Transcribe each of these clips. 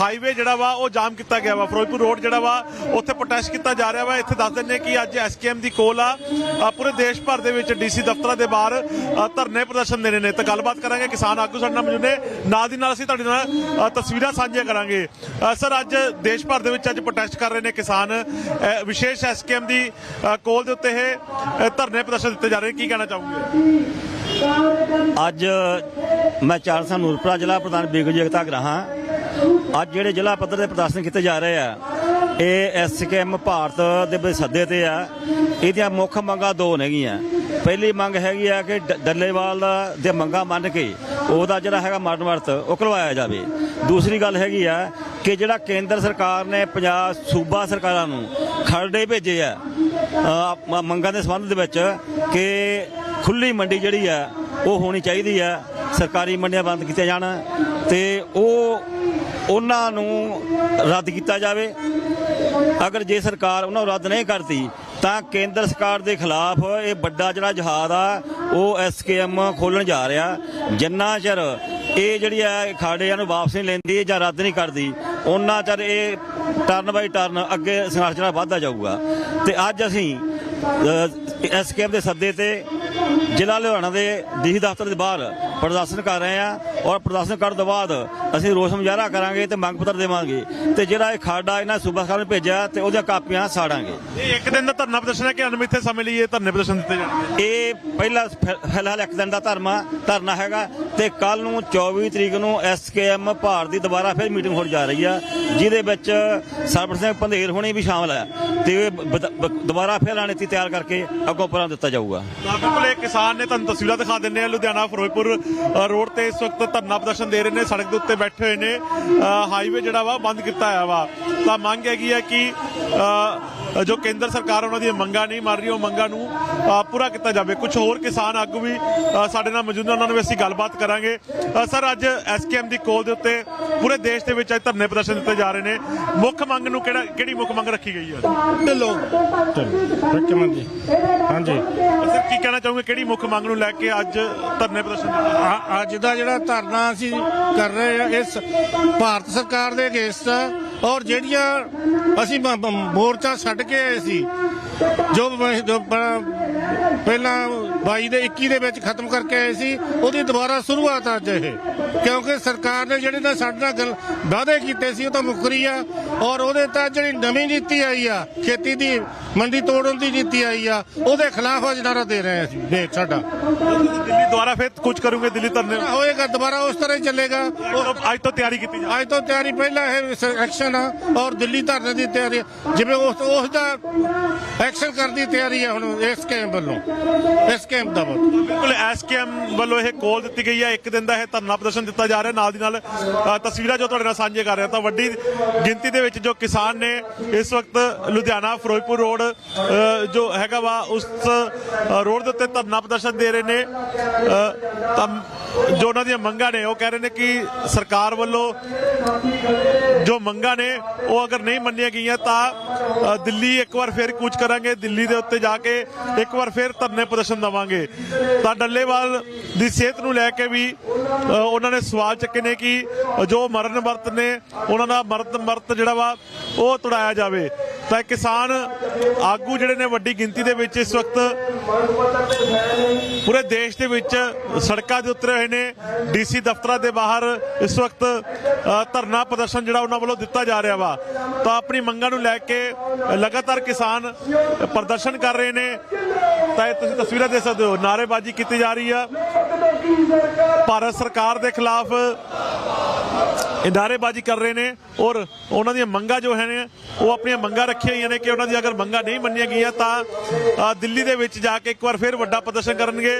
Highway ਜਿਹੜਾ ਵਾ ਉਹ ਜਾਮ ਕੀਤਾ ਗਿਆ ਵਾ। ਫਿਰੋਜ਼ਪੁਰ ਰੋਡ ਜਿਹੜਾ ਵਾ ਉੱਥੇ ਪ੍ਰੋਟੈਸਟ ਕੀਤਾ ਜਾ ਰਿਹਾ ਵਾ। ਇੱਥੇ ਦੱਸ ਦਿੰਨੇ ਕਿ ਅੱਜ ਐਸਕੇਐਮ ਦੀ ਕੋਲ ਆ। ਪੂਰੇ ਦੇਸ਼ ਭਰ ਦੇ ਵਿੱਚ ਡੀਸੀ ਦਫ਼ਤਰਾਂ ਦੇ ਬਾਹਰ ਧਰਨੇ ਪ੍ਰਦਰਸ਼ਨ ਦੇਣੇ ਨੇ। ਤਾਂ ਗੱਲਬਾਤ ਕਰਾਂਗੇ ਕਿਸਾਨ ਆਗੂ ਸਾਡੇ ਨਾਲ ਮੌਜੂਦ ਨੇ। ਨਾਲ ਦੀ ਨਾਲ ਅਸੀਂ ਤੁਹਾਡੇ ਨਾਲ ਤਸਵੀਰਾਂ ਸਾਂਝੀਆਂ ਕਰਾਂਗੇ। ਸਰ ਅੱਜ ਦੇਸ਼ ਭਰ ਦੇ ਵਿੱਚ ਅੱਜ ਪ੍ਰੋਟੈਸਟ ਕਰ ਰਹੇ ਨੇ ਕਿਸਾਨ। ਅ, ਵਿਸ਼ੇਸ਼ ਐਸਕੇਐਮ ਦੀ ਕੋਲ ਦੇ ਉੱਤੇ ਇਹ ਧਰਨੇ ਪ੍ਰਦਰਸ਼ਨ ਦਿੱਤੇ ਜਾ ਰਹੇ ਕੀ ਕਹਿਣਾ ਚਾਹੋਗੇ? ਅੱਜ ਮੈਂ ਚਾਰ ਸਿੰਘ ਨੂਰਪੁਰਾ ਜ਼ਿਲ੍ਹਾ ਪ੍ਰਧਾਨ ਬੇਗੂ ਏਕਤਾ ਗ੍ਰਾਹਾਂ ਅੱਜ ਜਿਹੜੇ ਜ਼ਿਲ੍ਹਾ ਪੱਧਰ ਦੇ ਪ੍ਰਦਰਸ਼ਨ ਕੀਤੇ ਜਾ ਰਹੇ ਆ, ਇਹ ਐਸਕੇਐਮ ਭਾਰਤ ਦੇ ਸੱਦੇ ਤੇ ਆ। ਇਹਦੀਆਂ ਮੁੱਖ ਮੰਗਾਂ ਦੋ ਨੇਗੀਆਂ। ਪਹਿਲੀ ਮੰਗ ਹੈਗੀ ਆ ਕਿ ਡੱਲੇਵਾਲ ਦੇ ਮੰਗਾਂ ਮੰਨ ਕੇ ਉਹਦਾ ਜਿਹੜਾ ਹੈਗਾ ਮਰਨ ਵਰਤ ਉਹ ਕਰਵਾਇਆ ਜਾਵੇ। ਦੂਸਰੀ ਗੱਲ ਹੈਗੀ ਆ ਕਿ ਜਿਹੜਾ ਕੇਂਦਰ ਸਰਕਾਰ ਨੇ ਪੰਜਾਬ ਸੂਬਾ ਸਰਕਾਰਾਂ ਨੂੰ ਖਰੜੇ ਭੇਜੇ ਆ ਮੰਗਾਂ ਦੇ ਸੰਬੰਧ ਦੇ ਵਿੱਚ ਕਿ ਖੁੱਲੀ ਮੰਡੀ ਜਿਹੜੀ ਆ, ਉਹ ਹੋਣੀ ਚਾਹੀਦੀ ਆ, ਸਰਕਾਰੀ ਮੰਡੀਆਂ ਬੰਦ ਕੀਤੀਆਂ ਜਾਣ ਤੇ ਉਹ ਉਹਨਾਂ ਨੂੰ ਰੱਦ ਕੀਤਾ ਜਾਵੇ। ਅਗਰ ਜੇ ਸਰਕਾਰ ਉਹਨਾਂ ਨੂੰ ਰੱਦ ਨਹੀਂ ਕਰਦੀ, ਤਾਂ ਕੇਂਦਰ ਸਰਕਾਰ ਦੇ ਖਿਲਾਫ ਇਹ ਵੱਡਾ ਜਿਹੜਾ ਜਹਾਦ ਆ, ਉਹ ਐਸਕੇਐਮ ਖੋਲਣ ਜਾ ਰਿਹਾ। ਜਿੰਨਾ ਚਿਰ ਇਹ ਜਿਹੜੀ ਆ ਖਾੜਿਆਂ ਨੂੰ ਵਾਪਸ ਨਹੀਂ ਲੈਂਦੀ ਜਾਂ ਰੱਦ ਨਹੀਂ ਕਰਦੀ ਉਹਨਾਂ ਚਿਰ ਇਹ ਟਰਨ ਬਾਈ ਟਰਨ ਅੱਗੇ ਸੰਘਰਸ਼ ਜਿਹੜਾ ਵੱਧਦਾ ਜਾਊਗਾ। ਤੇ ਅੱਜ ਅਸੀਂ ਐਸਕੇਐਮ ਦੇ ਸੱਦੇ ਤੇ ਜ਼ਿਲ੍ਹਾ ਲੁਧਿਆਣਾ ਦੇ ਡੀਸੀ ਦਫ਼ਤਰ ਦੇ ਬਾਹਰ ਪ੍ਰਦਰਸ਼ਨ ਕਰ ਰਹੇ ਆ ਔਰ ਪ੍ਰਦਰਸ਼ਨ ਕਰਨ ਤੋਂ ਬਾਅਦ ਅਸੀਂ ਰੋਸ ਮੁਜ਼ਾਹਰਾ ਕਰਾਂਗੇ ਤੇ ਮੰਗ ਪੱਤਰ ਦੇਵਾਂਗੇ ਤੇ ਜਿਹੜਾ ਇਹ ਖਾਡਾ ਇਹਨਾਂ ਸੂਬਾ ਸਰਕਾਰ ਨੇ ਭੇਜਿਆ ਤੇ ਉਹਦੀਆਂ ਕਾਪੀਆਂ ਸਾੜਾਂਗੇ। ਇਹ ਇੱਕ ਦਿਨ ਦਾ ਧਰਨਾ ਪ੍ਰਦਰਸ਼ਨ ਹੈ ਕਿ ਅਨਮਿੱਥੇ ਸਮੇਂ ਲਈ ਇਹ ਧਰਨੇ ਪ੍ਰਦਰਸ਼ਨ ਦਿੱਤੇ ਜਾਣਗੇ? ਇਹ ਪਹਿਲਾ ਫਿਲਹਾਲ ਇੱਕ ਦਿਨ ਦਾ ਧਰਮਾ ਧਰਨਾ ਹੈਗਾ ਤੇ ਕੱਲ ਨੂੰ 24 ਤਰੀਕ ਨੂੰ ਐਸਕੇਐਮ ਭਾਰਤ ਦੀ ਦੁਬਾਰਾ ਫਿਰ ਮੀਟਿੰਗ ਹੋਣ ਜਾ ਰਹੀ ਆ ਜਿਹਦੇ ਵਿੱਚ ਸਰਬਤ ਸਿੰਘ ਪੰਧੇਰ ਹੋਣੀ ਵੀ ਸ਼ਾਮਲ ਹੈ ਤੇ ਦੁਬਾਰਾ ਫਿਰ ਰਣਨੀਤੀ ਤਿਆਰ ਕਰਕੇ ਅੱਗੋਂ ਪਰਾਂ ਦਿੱਤਾ ਜਾਊਗਾ। ਤਾਂ ਕਿਸਾਨ ਨੇ ਤੁਹਾਨੂੰ ਤਸਵੀਰਾਂ ਦਿਖਾ ਦਿੰਨੇ ਆ ਲੁਧਿਆਣਾ ਫਿਰੋਜ਼ਪੁਰ ਰੋਡ ਤੇ ਇਸ ਵਕਤ ਧਰਨਾ ਪ੍ਰਦਰਸ਼ਨ ਦੇ ਰਹੇ ਨੇ। ਸੜਕ ਦੇ ਉੱਤੇ ਬੈਠੇ ਹੋਏ ਨੇ। ਅ, ਹਾਈਵੇ ਜਿਹੜਾ ਵਾ ਬੰਦ ਕੀਤਾ ਹੋਇਆ ਵਾ। ਤਾਂ ਮੰਗ ਹੈਗੀ ਹੈ ਕਿ ਜੋ ਕੇਂਦਰ ਸਰਕਾਰ ਉਹਨਾਂ ਦੀਆਂ ਮੰਗਾਂ ਨਹੀਂ ਮੰਨ ਰਹੀ ਉਹ ਮੰਗਾਂ ਨੂੰ ਪੂਰਾ ਕੀਤਾ ਜਾਵੇ। ਕੁਝ ਹੋਰ ਕਿਸਾਨ ਆਗੂ ਵੀ ਸਾਡੇ ਨਾਲ ਮੌਜੂਦ ਨੇ ਉਹਨਾਂ ਨੂੰ ਵੀ ਅਸੀਂ ਗੱਲਬਾਤ ਕਰਾਂਗੇ। ਸਰ ਅੱਜ ਐਸਕੇਐਮ ਦੀ ਕੋਲ ਦੇ ਉੱਤੇ ਪੂਰੇ ਦੇਸ਼ ਦੇ ਵਿੱਚ ਅੱਜ ਧਰਨੇ ਪ੍ਰਦਰਸ਼ਨ ਦਿੱਤੇ ਜਾ ਰਹੇ ਨੇ। ਮੁੱਖ ਮੰਗ ਨੂੰ ਕਿਹੜਾ ਕਿਹੜੀ ਮੁੱਖ ਮੰਗ ਰੱਖੀ ਗਈ ਹੈ? ਢਿੱਲੋਂ। ਹਾਂਜੀ। ਸਰ ਕੀ ਕਹਿਣਾ ਚਾਹੋਗੇ? ਕਿਹੜੀ ਮੁੱਖ ਮੰਗ ਨੂੰ ਲੈ ਕੇ ਅੱਜ ਧਰਨੇ ਪ੍ਰਦਰਸ਼ਨ ਅੱਜ ਦਾ ਜਿਹੜਾ ਧਰਨਾ ਅਸੀਂ ਕਰ ਰਹੇ ਆ ਇਸ ਭਾਰਤ ਸਰਕਾਰ ਦੇ ਅਗੇਂਸਟ ਔਰ ਜਿਹੜੀਆਂ ਅਸੀਂ ਮ- ਮ- ਮੋਰਚਾ ਛੱਡ ਕੇ ਆਏ ਸੀ ਜੋ ਬ- ਜੋ ਪ- ਪਹਿਲਾਂ 22 ਦੇ 21 ਦੇ ਵਿੱਚ ਖਤਮ ਕਰਕੇ ਆਏ ਸੀ ਉਹਦੀ ਦੁਬਾਰਾ ਸ਼ੁਰੂਆਤ ਅੱਜ ਇਹ। ਕਿਉਂਕਿ ਸਰਕਾਰ ਨੇ ਜਿਹੜੇ ਨਾਲ ਸਾਡੇ ਨਾਲ ਗੱਲ ਵਾਅਦੇ ਕੀਤੇ ਸੀ ਉਹ ਤਾਂ ਮੁੱਕਰੀ ਆ ਔਰ ਉਹਦੇ ਤਾਂ ਜਿਹੜੀ ਨਵੀਂ ਨੀਤੀ ਆਈ ਆ ਖੇਤੀ ਦੀ ਮੰਡੀ ਤੋੜਨ ਦੀ ਨੀਤੀ ਆਈ ਆ ਉਹਦੇ ਖਿਲਾਫ ਅੱਜ ਨਾਰਾ ਦੇ ਰਹੇ ਆ ਅਸੀਂ ਦੇਖ ਸਾਡਾ। ਦਿੱਲੀ ਦੁਆਰਾ ਫਿਰ ਕੁਝ ਕਰੂਗੇ ਦਿੱਲੀ ਧਰਨੇ ਹੋਏਗਾ ਦੁਬਾਰਾ ਉਸ ਤਰ੍ਹਾਂ ਹੀ ਚੱਲੇਗਾ। ਅੱਜ ਤੋਂ ਤਿਆਰੀ ਕੀਤੀ ਜਾ ਅੱਜ ਤੋਂ ਤਿਆਰੀ ਪਹਿਲਾਂ ਇਹ ਐਕਸ਼ਨ ਆ ਔਰ ਦਿੱਲੀ ਧਰਨੇ ਦੀ ਤਿਆਰੀ ਜਿਵੇਂ ਉਸ ਉਸ ਦਾ ਐਕਸ਼ਨ ਕਰਨ ਦੀ ਤਿਆਰੀ ਹੈ ਹੁਣ ਇਸ ਕੈਂਪ ਵੱਲੋਂ। ਇਸ ਕੈਂਪ ਦਾ ਵੱਲੋਂ ਬਿਲਕੁਲ ਐਸਕੇਐਮ ਵੱਲੋਂ ਇਹ ਕੋਲ ਦਿੱਤੀ ਗਈ ਹੈ। ਇੱਕ ਦਿਨ ਦਾ ਇਹ ਧਰਨਾ ਪ੍ਰਦਰਸ਼ਨ ਦਿੱਤਾ ਜਾ ਰਿਹਾ। ਨਾਲ ਦੀ ਨਾਲ ਅ, ਤਸਵੀਰਾਂ ਜੋ ਤੁਹਾਡੇ ਨਾਲ ਸਾਂਝੇ ਕਰ ਰਿਹਾ ਤਾਂ ਵੱਡੀ ਗਿਣਤੀ ਦੇ ਵਿੱਚ ਜੋ ਕਿਸਾਨ ਨੇ ਇਸ ਵਕਤ ਲੁਧਿਆਣਾ ਫਿਰੋਜ਼ਪੁਰ ਰੋਡ ਅ, ਜੋ ਹੈਗਾ ਵਾ ਉਸ ਅ, ਰੋਡ ਦੇ ਉੱਤੇ ਧਰਨਾ ਪ੍ਰਦਰਸ਼ਨ ਦੇ ਰਹੇ ਨੇ। ਅ, ਤਾਂ ਜੋ ਉਹਨਾਂ ਦੀਆਂ ਮੰਗਾਂ ਨੇ, ਉਹ ਕਹਿ ਰਹੇ ਨੇ ਕਿ ਸਰਕਾਰ ਵੱਲੋਂ ਜੋ ਮੰਗਾਂ ਨੇ, ਉਹ ਅਗਰ ਨਹੀਂ ਮੰਨੀਆਂ ਗਈਆਂ ਤਾਂ ਦਿੱਲੀ ਇੱਕ ਵਾਰ ਫਿਰ ਕੂਚ ਕਰਾਂਗੇ। ਦਿੱਲੀ ਦੇ ਉੱਤੇ ਜਾ ਕੇ ਇੱਕ ਵਾਰ ਫਿਰ ਧਰਨੇ ਪ੍ਰਦਰਸ਼ਨ ਦਵਾਂਗੇ। ਤਾਂ ਡੱਲੇਵਾਲ ਦੀ ਸਿਹਤ ਨੂੰ ਲੈ ਕੇ ਵੀ ਉਹਨਾਂ ਨੇ ਸਵਾਲ ਚੱਕੇ ਨੇ ਕਿ ਜੋ ਮਰਨ ਵਰਤ ਨੇ, ਉਹਨਾਂ ਦਾ ਮਰਦ ਵਰਤ ਜਿਹੜਾ ਵਾ, ਉਹ ਤੁੜਾਇਆ ਜਾਵੇ। ਤਾਂ ਕਿਸਾਨ ਆਗੂ ਜਿਹੜੇ ਨੇ ਵੱਡੀ ਗਿਣਤੀ ਦੇ ਵਿੱਚ ਇਸ ਵਕਤ ਪੂਰੇ ਦੇਸ਼ ਦੇ ਵਿੱਚ ਸੜਕਾਂ ਦੇ ਉਤਰੇ ਹੋਏ ਨੇ ਡੀਸੀ ਦਫ਼ਤਰਾਂ ਦੇ ਬਾਹਰ ਇਸ ਵਕਤ ਧਰਨਾ ਪ੍ਰਦਰਸ਼ਨ ਜਿਹੜਾ ਉਹਨਾਂ ਵੱਲੋਂ ਦਿੱਤਾ ਜਾ ਰਿਹਾ ਵਾ। ਤਾਂ ਆਪਣੀ ਮੰਗਾਂ ਨੂੰ ਲੈ ਕੇ ਲਗਾਤਾਰ ਕਿਸਾਨ ਪ੍ਰਦਰਸ਼ਨ ਕਰ ਰਹੇ ਨੇ। ਤਾਂ ਇਹ ਤੁਸੀਂ ਤਸਵੀਰਾਂ ਦੇ ਸਕਦੇ ਹੋ, ਨਾਅਰੇਬਾਜ਼ੀ ਕੀਤੀ ਜਾ ਰਹੀ ਆ। ਭਾਰਤ ਸਰਕਾਰ ਦੇ ਖਿਲਾਫ ਇਹ ਨਾਅਰੇਬਾਜ਼ੀ ਕਰ ਰਹੇ ਨੇ ਔਰ ਉਹਨਾਂ ਦੀਆਂ ਮੰਗਾਂ ਜੋ ਹੈ ਨੇ ਉਹ ਆਪਣੀਆਂ ਮੰਗਾਂ ਰੱਖੀਆਂ ਹੋਈਆਂ ਨੇ ਕਿ ਉਹਨਾਂ ਦੀ ਅਗਰ ਮੰਗਾਂ ਨਹੀਂ ਮੰਨੀਆਂ ਗਈਆਂ ਤਾਂ ਦਿੱਲੀ ਦੇ ਵਿੱਚ ਜਾ ਕੇ ਇੱਕ ਵਾਰ ਫਿਰ ਵੱਡਾ ਪ੍ਰਦਰਸ਼ਨ ਕਰਨਗੇ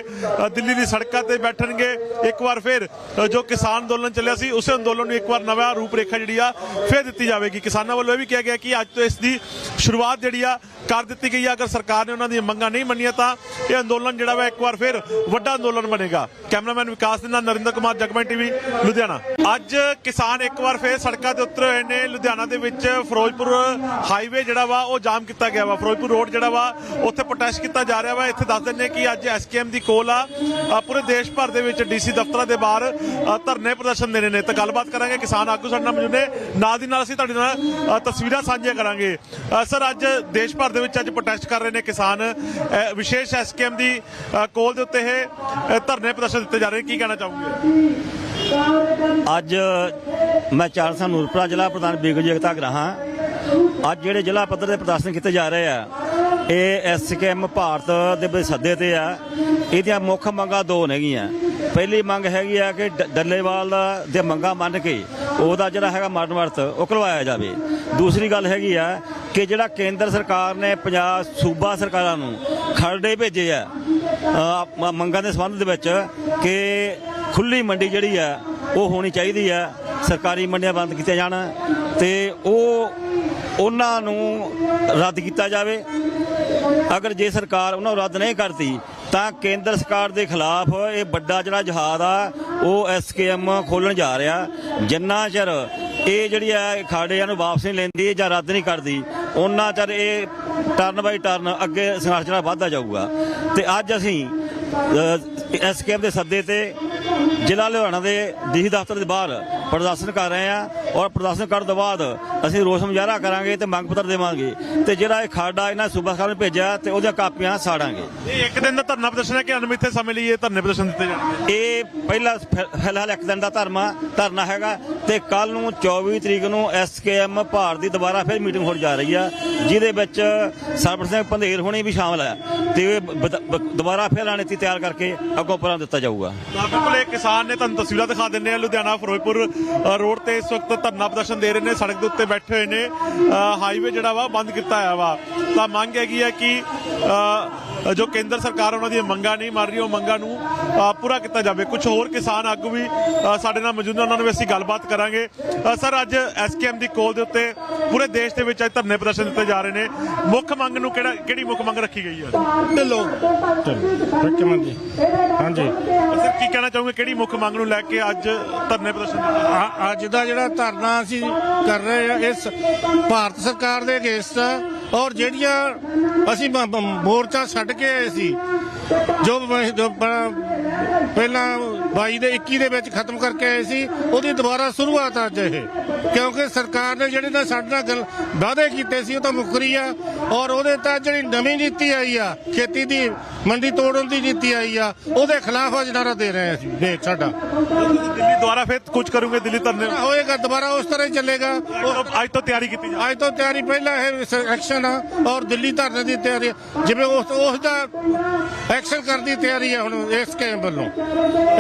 ਦਿੱਲੀ ਦੀ ਸੜਕਾਂ ਤੇ ਬੈਠਣਗੇ। ਇੱਕ ਵਾਰ ਫਿਰ ਜੋ ਕਿਸਾਨ ਅੰਦੋਲਨ ਚੱਲਿਆ ਸੀ, ਉਸੇ ਅੰਦੋਲਨ ਨੂੰ ਇੱਕ ਵਾਰ ਨਵਾਂ ਰੂਪ ਰੇਖਾ ਜਿਹੜੀ ਆ, ਫਿਰ ਦਿੱਤੀ ਜਾਵੇਗੀ। ਕਿਸਾਨਾਂ ਵੱਲੋਂ ਇਹ ਵੀ ਕਿਹਾ ਗਿਆ ਕਿ ਅੱਜ ਤੋਂ ਇਸ ਦੀ ਸ਼ੁਰੂਆਤ ਜਿਹੜੀ ਆ, ਕਰ ਦਿੱਤੀ ਗਈ ਆ। ਅਗਰ ਸਰਕਾਰ ਨੇ ਉਹਨਾਂ ਦੀਆਂ ਮੰਗਾਂ ਨਹੀਂ ਮੰਨੀਆਂ ਤਾਂ ਇਹ ਅੰਦੋਲਨ ਜਿਹੜਾ ਵਾ ਇੱਕ ਵਾਰ ਫਿਰ ਵੱਡਾ ਅੰਦੋਲਨ ਬਣੇਗਾ। ਕੈਮਰਾਮੈਨ ਵਿਕਾਸ ਦੇ ਨਾਲ ਨਰਿੰਦਰ ਕੁਮਾਰ ਜਗਮਨ ਟੀਵੀ, ਲੁਧਿਆਣਾ। ਅੱਜ ਕਿਸਾਨ ਇੱਕ ਵਾਰ ਫੇਰ ਸੜਕਾਂ ਤੇ ਉਤਰੇ ਹੋਏ ਨੇ। ਲੁਧਿਆਣਾ ਦੇ ਵਿੱਚ ਫਿਰੋਜ਼ਪੁਰ ਹਾਈਵੇ ਜਿਹੜਾ ਵਾ, ਉਹ ਜਾਮ ਕੀਤਾ ਗਿਆ ਵਾ। ਫਿਰੋਜ਼ਪੁਰ ਰੋਡ ਜਿਹੜਾ ਵਾ, ਉੱਥੇ ਪ੍ਰੋਟੈਸਟ ਕੀਤਾ ਜਾ ਰਿਹਾ ਵਾ। ਇੱਥੇ ਦੱਸ ਦਿੰਨੇ ਕਿ ਅੱਜ ਐਸਕੇਐਮ ਦੀ ਕੋਲ ਆ। ਪੂਰੇ ਦੇਸ਼ ਭਰ ਦੇ ਵਿੱਚ ਡੀਸੀ ਦਫ਼ਤਰਾਂ ਦੇ ਬਾਹਰ ਧਰਨੇ ਪ੍ਰਦਰਸ਼ਨ ਦੇਣੇ ਨੇ। ਤਾਂ ਗੱਲਬਾਤ ਕਰਾਂਗੇ ਕਿਸਾਨ ਆਗੂ ਸਾਡੇ ਨਾਲ ਮੌਜੂਦ ਨੇ। ਨਾਲ ਦੀ ਨਾਲ ਅਸੀਂ ਤੁਹਾਡੇ ਨਾਲ ਤਸਵੀਰਾਂ ਸਾਂਝੀਆਂ ਕਰਾਂਗੇ। ਸਰ ਅੱਜ ਦੇਸ਼ ਭਰ ਦੇ ਵਿੱਚ ਅੱਜ ਪ੍ਰੋਟੈਸਟ ਕਰ ਰਹੇ ਨੇ ਕਿਸਾਨ। ਅ, ਵਿਸ਼ੇਸ਼ ਐਸਕੇਐਮ ਦੀ ਕੋਲ ਦੇ ਉੱਤੇ ਇਹ ਧਰਨੇ ਪ੍ਰਦਰਸ਼ਨ ਦਿੱਤੇ ਜਾ ਰਹੇ ਨੇ। ਕੀ ਕਹਿਣਾ ਚਾਹੋਗੇ? ਅੱਜ ਮੈਂ ਚਾਰਸਾ ਨੂਰਪੁਰਾ ਜ਼ਿਲ੍ਹਾ ਪ੍ਰਧਾਨ ਬੀਗੋ ਜਗਤਾ ਗ੍ਰਾਹਾਂ ਅੱਜ ਜਿਹੜੇ ਜ਼ਿਲ੍ਹਾ ਪੱਧਰ ਦੇ ਪ੍ਰਦਰਸ਼ਨ ਕੀਤੇ ਜਾ ਰਹੇ ਆ ਇਹ ਐਸਕੇਐਮ ਭਾਰਤ ਦੇ ਵੀ ਸੱਦੇ ਤੇ ਆ। ਇਹਦੀਆਂ ਮੁੱਖ ਮੰਗਾਂ ਦੋ ਨੇਗੀਆਂ। ਪਹਿਲੀ ਮੰਗ ਹੈਗੀ ਆ ਕਿ ਡੱਲੇਵਾਲ ਦੇ ਮੰਗਾਂ ਮੰਨ ਕੇ ਉਹਦਾ ਜਿਹੜਾ ਹੈਗਾ ਮਰਨ ਵਰਤ ਉਹ ਕਰਵਾਇਆ ਜਾਵੇ। ਦੂਸਰੀ ਗੱਲ ਹੈਗੀ ਆ ਕਿ ਜਿਹੜਾ ਕੇਂਦਰ ਸਰਕਾਰ ਨੇ ਪੰਜਾਬ ਸੂਬਾ ਸਰਕਾਰਾਂ ਨੂੰ ਖਰੜੇ ਭੇਜੇ ਆ ਮੰਗਾਂ ਦੇ ਸੰਬੰਧ ਦੇ ਵਿੱਚ ਕਿ ਖੁੱਲੀ ਮੰਡੀ ਜਿਹੜੀ ਆ, ਉਹ ਹੋਣੀ ਚਾਹੀਦੀ ਆ, ਸਰਕਾਰੀ ਮੰਡੀਆਂ ਬੰਦ ਕੀਤੀਆਂ ਜਾਣ ਤੇ ਉਹ, ਉਹਨਾਂ ਨੂੰ ਰੱਦ ਕੀਤਾ ਜਾਵੇ। ਅਗਰ ਜੇ ਸਰਕਾਰ ਉਹਨਾਂ ਨੂੰ ਰੱਦ ਨਹੀਂ ਕਰਦੀ, ਤਾਂ ਕੇਂਦਰ ਸਰਕਾਰ ਦੇ ਖਿਲਾਫ ਇਹ ਵੱਡਾ ਜਿਹੜਾ ਜਹਾਦ ਆ, ਉਹ ਐਸਕੇਐਮ ਖੋਲਣ ਜਾ ਰਿਹਾ। ਜਿੰਨਾ ਚਿਰ ਇਹ ਜਿਹੜੀ ਆ ਖਾੜਿਆਂ ਨੂੰ ਵਾਪਸ ਨਹੀਂ ਲੈਂਦੀ ਜਾਂ ਰੱਦ ਨਹੀਂ ਕਰਦੀ ਉਹਨਾਂ ਚਿਰ ਇਹ ਟਰਨ ਬਾਈ ਟਰਨ ਅੱਗੇ ਸੰਘਰਸ਼ ਜਿਹੜਾ ਵੱਧਦਾ ਜਾਊਗਾ। ਤੇ ਅੱਜ ਅਸੀਂ ਐਸਕੇਐਮ ਦੇ ਸੱਦੇ ਤੇ ਜ਼ਿਲ੍ਹਾ ਲੁਧਿਆਣਾ ਦੇ ਡੀਸੀ ਦਫ਼ਤਰ ਦੇ ਬਾਹਰ ਪ੍ਰਦਰਸ਼ਨ ਕਰ ਰਹੇ ਆ ਔਰ ਪ੍ਰਦਰਸ਼ਨ ਕਰਨ ਤੋਂ ਬਾਅਦ ਅਸੀਂ ਰੋਸ ਮੁਜ਼ਾਹਰਾ ਕਰਾਂਗੇ ਤੇ ਮੰਗ ਪੱਤਰ ਦੇਵਾਂਗੇ। ਤੇ ਜਿਹੜਾ ਇਹ ਖਾਡਾ ਇਹਨਾਂ ਸੂਬਾ ਸਰਕਾਰ ਨੇ ਭੇਜਿਆ ਤੇ ਉਹਦੀਆਂ ਕਾਪੀਆਂ ਸਾੜਾਂਗੇ। ਇਹ ਇੱਕ ਦਿਨ ਦਾ ਧਰਨਾ ਪ੍ਰਦਰਸ਼ਨ ਹੈ ਕਿ ਅਨਮਿੱਥੇ ਸਮੇਂ ਲਈ ਇਹ ਧਰਨੇ ਪ੍ਰਦਰਸ਼ਨ ਦਿੱਤੇ ਜਾਣਗੇ? ਇਹ ਪਹਿਲਾ ਫਿਲਹਾਲ ਇੱਕ ਦਿਨ ਦਾ ਧਰਮਾ ਧਰਨਾ ਹੈਗਾ ਤੇ ਕੱਲ ਨੂੰ 24 ਤਰੀਕ ਨੂੰ ਐਸਕੇਐਮ ਭਾਰਤ ਦੀ ਦੁਬਾਰਾ ਫਿਰ ਮੀਟਿੰਗ ਹੋਣ ਜਾ ਰਹੀ ਆ ਜਿਹਦੇ ਵਿੱਚ ਸਰਬਤ ਸਿੰਘ ਪੰਧੇਰ ਹੋਣੀ ਵੀ ਸ਼ਾਮਲ ਹੈ ਤੇ ਦੁਬਾਰਾ ਫਿਰ ਰਣਨੀਤੀ ਤਿਆਰ ਕਰਕੇ ਅੱਗੋਂ ਪਰਾਂ ਦਿੱਤਾ ਜਾਊਗਾ। ਬਿਲਕੁਲ ਇਹ ਕਿਸਾਨ ਨੇ ਤੁਹਾਨੂੰ ਤਸਵੀਰਾਂ ਦਿਖਾ ਦਿੰਨੇ ਆ ਲੁਧਿਆਣਾ ਫਿਰੋਜ਼ਪੁਰ ਰੋਡ ਤੇ ਇਸ ਵਕਤ ਧਰਨਾ ਪ੍ਰਦਰਸ਼ਨ ਦੇ ਰਹੇ ਨੇ। ਸੜਕ ਦੇ ਉੱਤੇ ਬੈਠੇ ਹੋਏ ਨੇ ਹਾਈਵੇ ਜਿਹੜਾ ਵਾ ਬੰਦ ਕੀਤਾ ਹੋਇਆ ਵਾ। ਤਾਂ ਮੰਗ ਹੈਗੀ ਹੈ ਕਿ ਜੋ ਕੇਂਦਰ ਸਰਕਾਰ ਉਹਨਾਂ ਦੀਆਂ ਮੰਗਾਂ ਨਹੀਂ ਮੰਨ ਰਹੀ ਉਹ ਮੰਗਾਂ ਨੂੰ ਪੂਰਾ ਕੀਤਾ ਜਾਵੇ। ਕੁਝ ਹੋਰ ਕਿਸਾਨ ਆਗੂ ਵੀ ਸਾਡੇ ਨਾਲ ਮੌਜੂਦ ਨੇ ਉਹਨਾਂ ਨੂੰ ਵੀ ਅਸੀਂ ਗੱਲਬਾਤ ਕਰਾਂਗੇ। ਸਰ ਅੱਜ ਐਸਕੇਐਮ ਦੀ ਕੋਲ ਦੇ ਉੱਤੇ ਪੂਰੇ ਦੇਸ਼ ਦੇ ਵਿੱਚ ਅੱਜ ਧਰਨੇ ਪ੍ਰਦਰਸ਼ਨ ਦਿੱਤੇ ਜਾ ਰਹੇ ਨੇ। ਮੁੱਖ ਮੰਗ ਨੂੰ ਕਿਹੜਾ ਕਿਹੜੀ ਮੁੱਖ ਮੰਗ ਰੱਖੀ ਗਈ ਹੈ? ਢਿੱਲੋਂ। ਜੀ ਹਾਂਜੀ। ਸਰ ਕੀ ਕਹਿਣਾ ਚਾਹੋਗੇ? ਕਿਹੜੀ ਮੁੱਖ ਮੰਗ ਨੂੰ ਲੈ ਕੇ ਅੱਜ ਧਰਨੇ ਪ੍ਰਦਰਸ਼ਨ ਅੱਜ ਦਾ ਜਿਹੜਾ ਧਰਨਾ ਅਸੀਂ ਕਰ ਰਹੇ ਆ ਇਸ ਭਾਰਤ ਸਰਕਾਰ ਦੇ ਅਗੇਂਸਟ ਔਰ ਜਿਹੜੀਆਂ ਅਸੀਂ ਮ- ਮ- ਮੋਰਚਾ ਛੱਡ ਕੇ ਆਏ ਸੀ, ਜੋ ਬ- ਜੋ ਪ- ਪਹਿਲਾਂ 22 ਦੇ 21 ਦੇ ਵਿੱਚ ਖਤਮ ਕਰਕੇ ਆਏ ਸੀ ਉਹਦੀ ਦੁਬਾਰਾ ਸ਼ੁਰੂਆਤ ਅੱਜ ਇਹ। ਕਿਉਂਕਿ ਸਰਕਾਰ ਨੇ ਜਿਹੜੇ ਨਾਲ ਸਾਡੇ ਨਾਲ ਗੱਲ ਵਾਅਦੇ ਕੀਤੇ ਸੀ ਉਹ ਤਾਂ ਮੁੱਕਰੀ ਆ ਔਰ ਉਹਦੇ ਤਾਂ ਜਿਹੜੀ ਨਵੀਂ ਨੀਤੀ ਆਈ ਆ ਖੇਤੀ ਦੀ ਮੰਡੀ ਤੋੜਨ ਦੀ ਨੀਤੀ ਆਈ ਆ ਉਹਦੇ ਖਿਲਾਫ ਅੱਜ ਨਾਰਾ ਦੇ ਰਹੇ ਆ ਅਸੀਂ ਦੇਖ ਸਾਡਾ। ਦਿੱਲੀ ਦੁਆਰਾ ਫਿਰ ਕੁਝ ਕਰੋਗੇ ਦਿੱਲੀ ਧਰਨੇ ਹੋਏਗਾ ਦੁਬਾਰਾ ਉਸ ਤਰ੍ਹਾਂ ਹੀ ਚੱਲੇਗਾ। ਅੱਜ ਤੋਂ ਤਿਆਰੀ ਕੀਤੀ ਜਾ ਅੱਜ ਤੋਂ ਤਿਆਰੀ ਪਹਿਲਾਂ ਇਹ ਐਕਸ਼ਨ ਆ ਔਰ ਦਿੱਲੀ ਧਰਨੇ ਦੀ ਤਿਆਰੀ ਜਿਵੇਂ ਉਸ ਉਸ ਦਾ ਐਕਸ਼ਨ ਕਰਨ ਦੀ ਤਿਆਰੀ ਹੈ ਹੁਣ ਇਸ ਕੈਂਪ ਵੱਲੋਂ।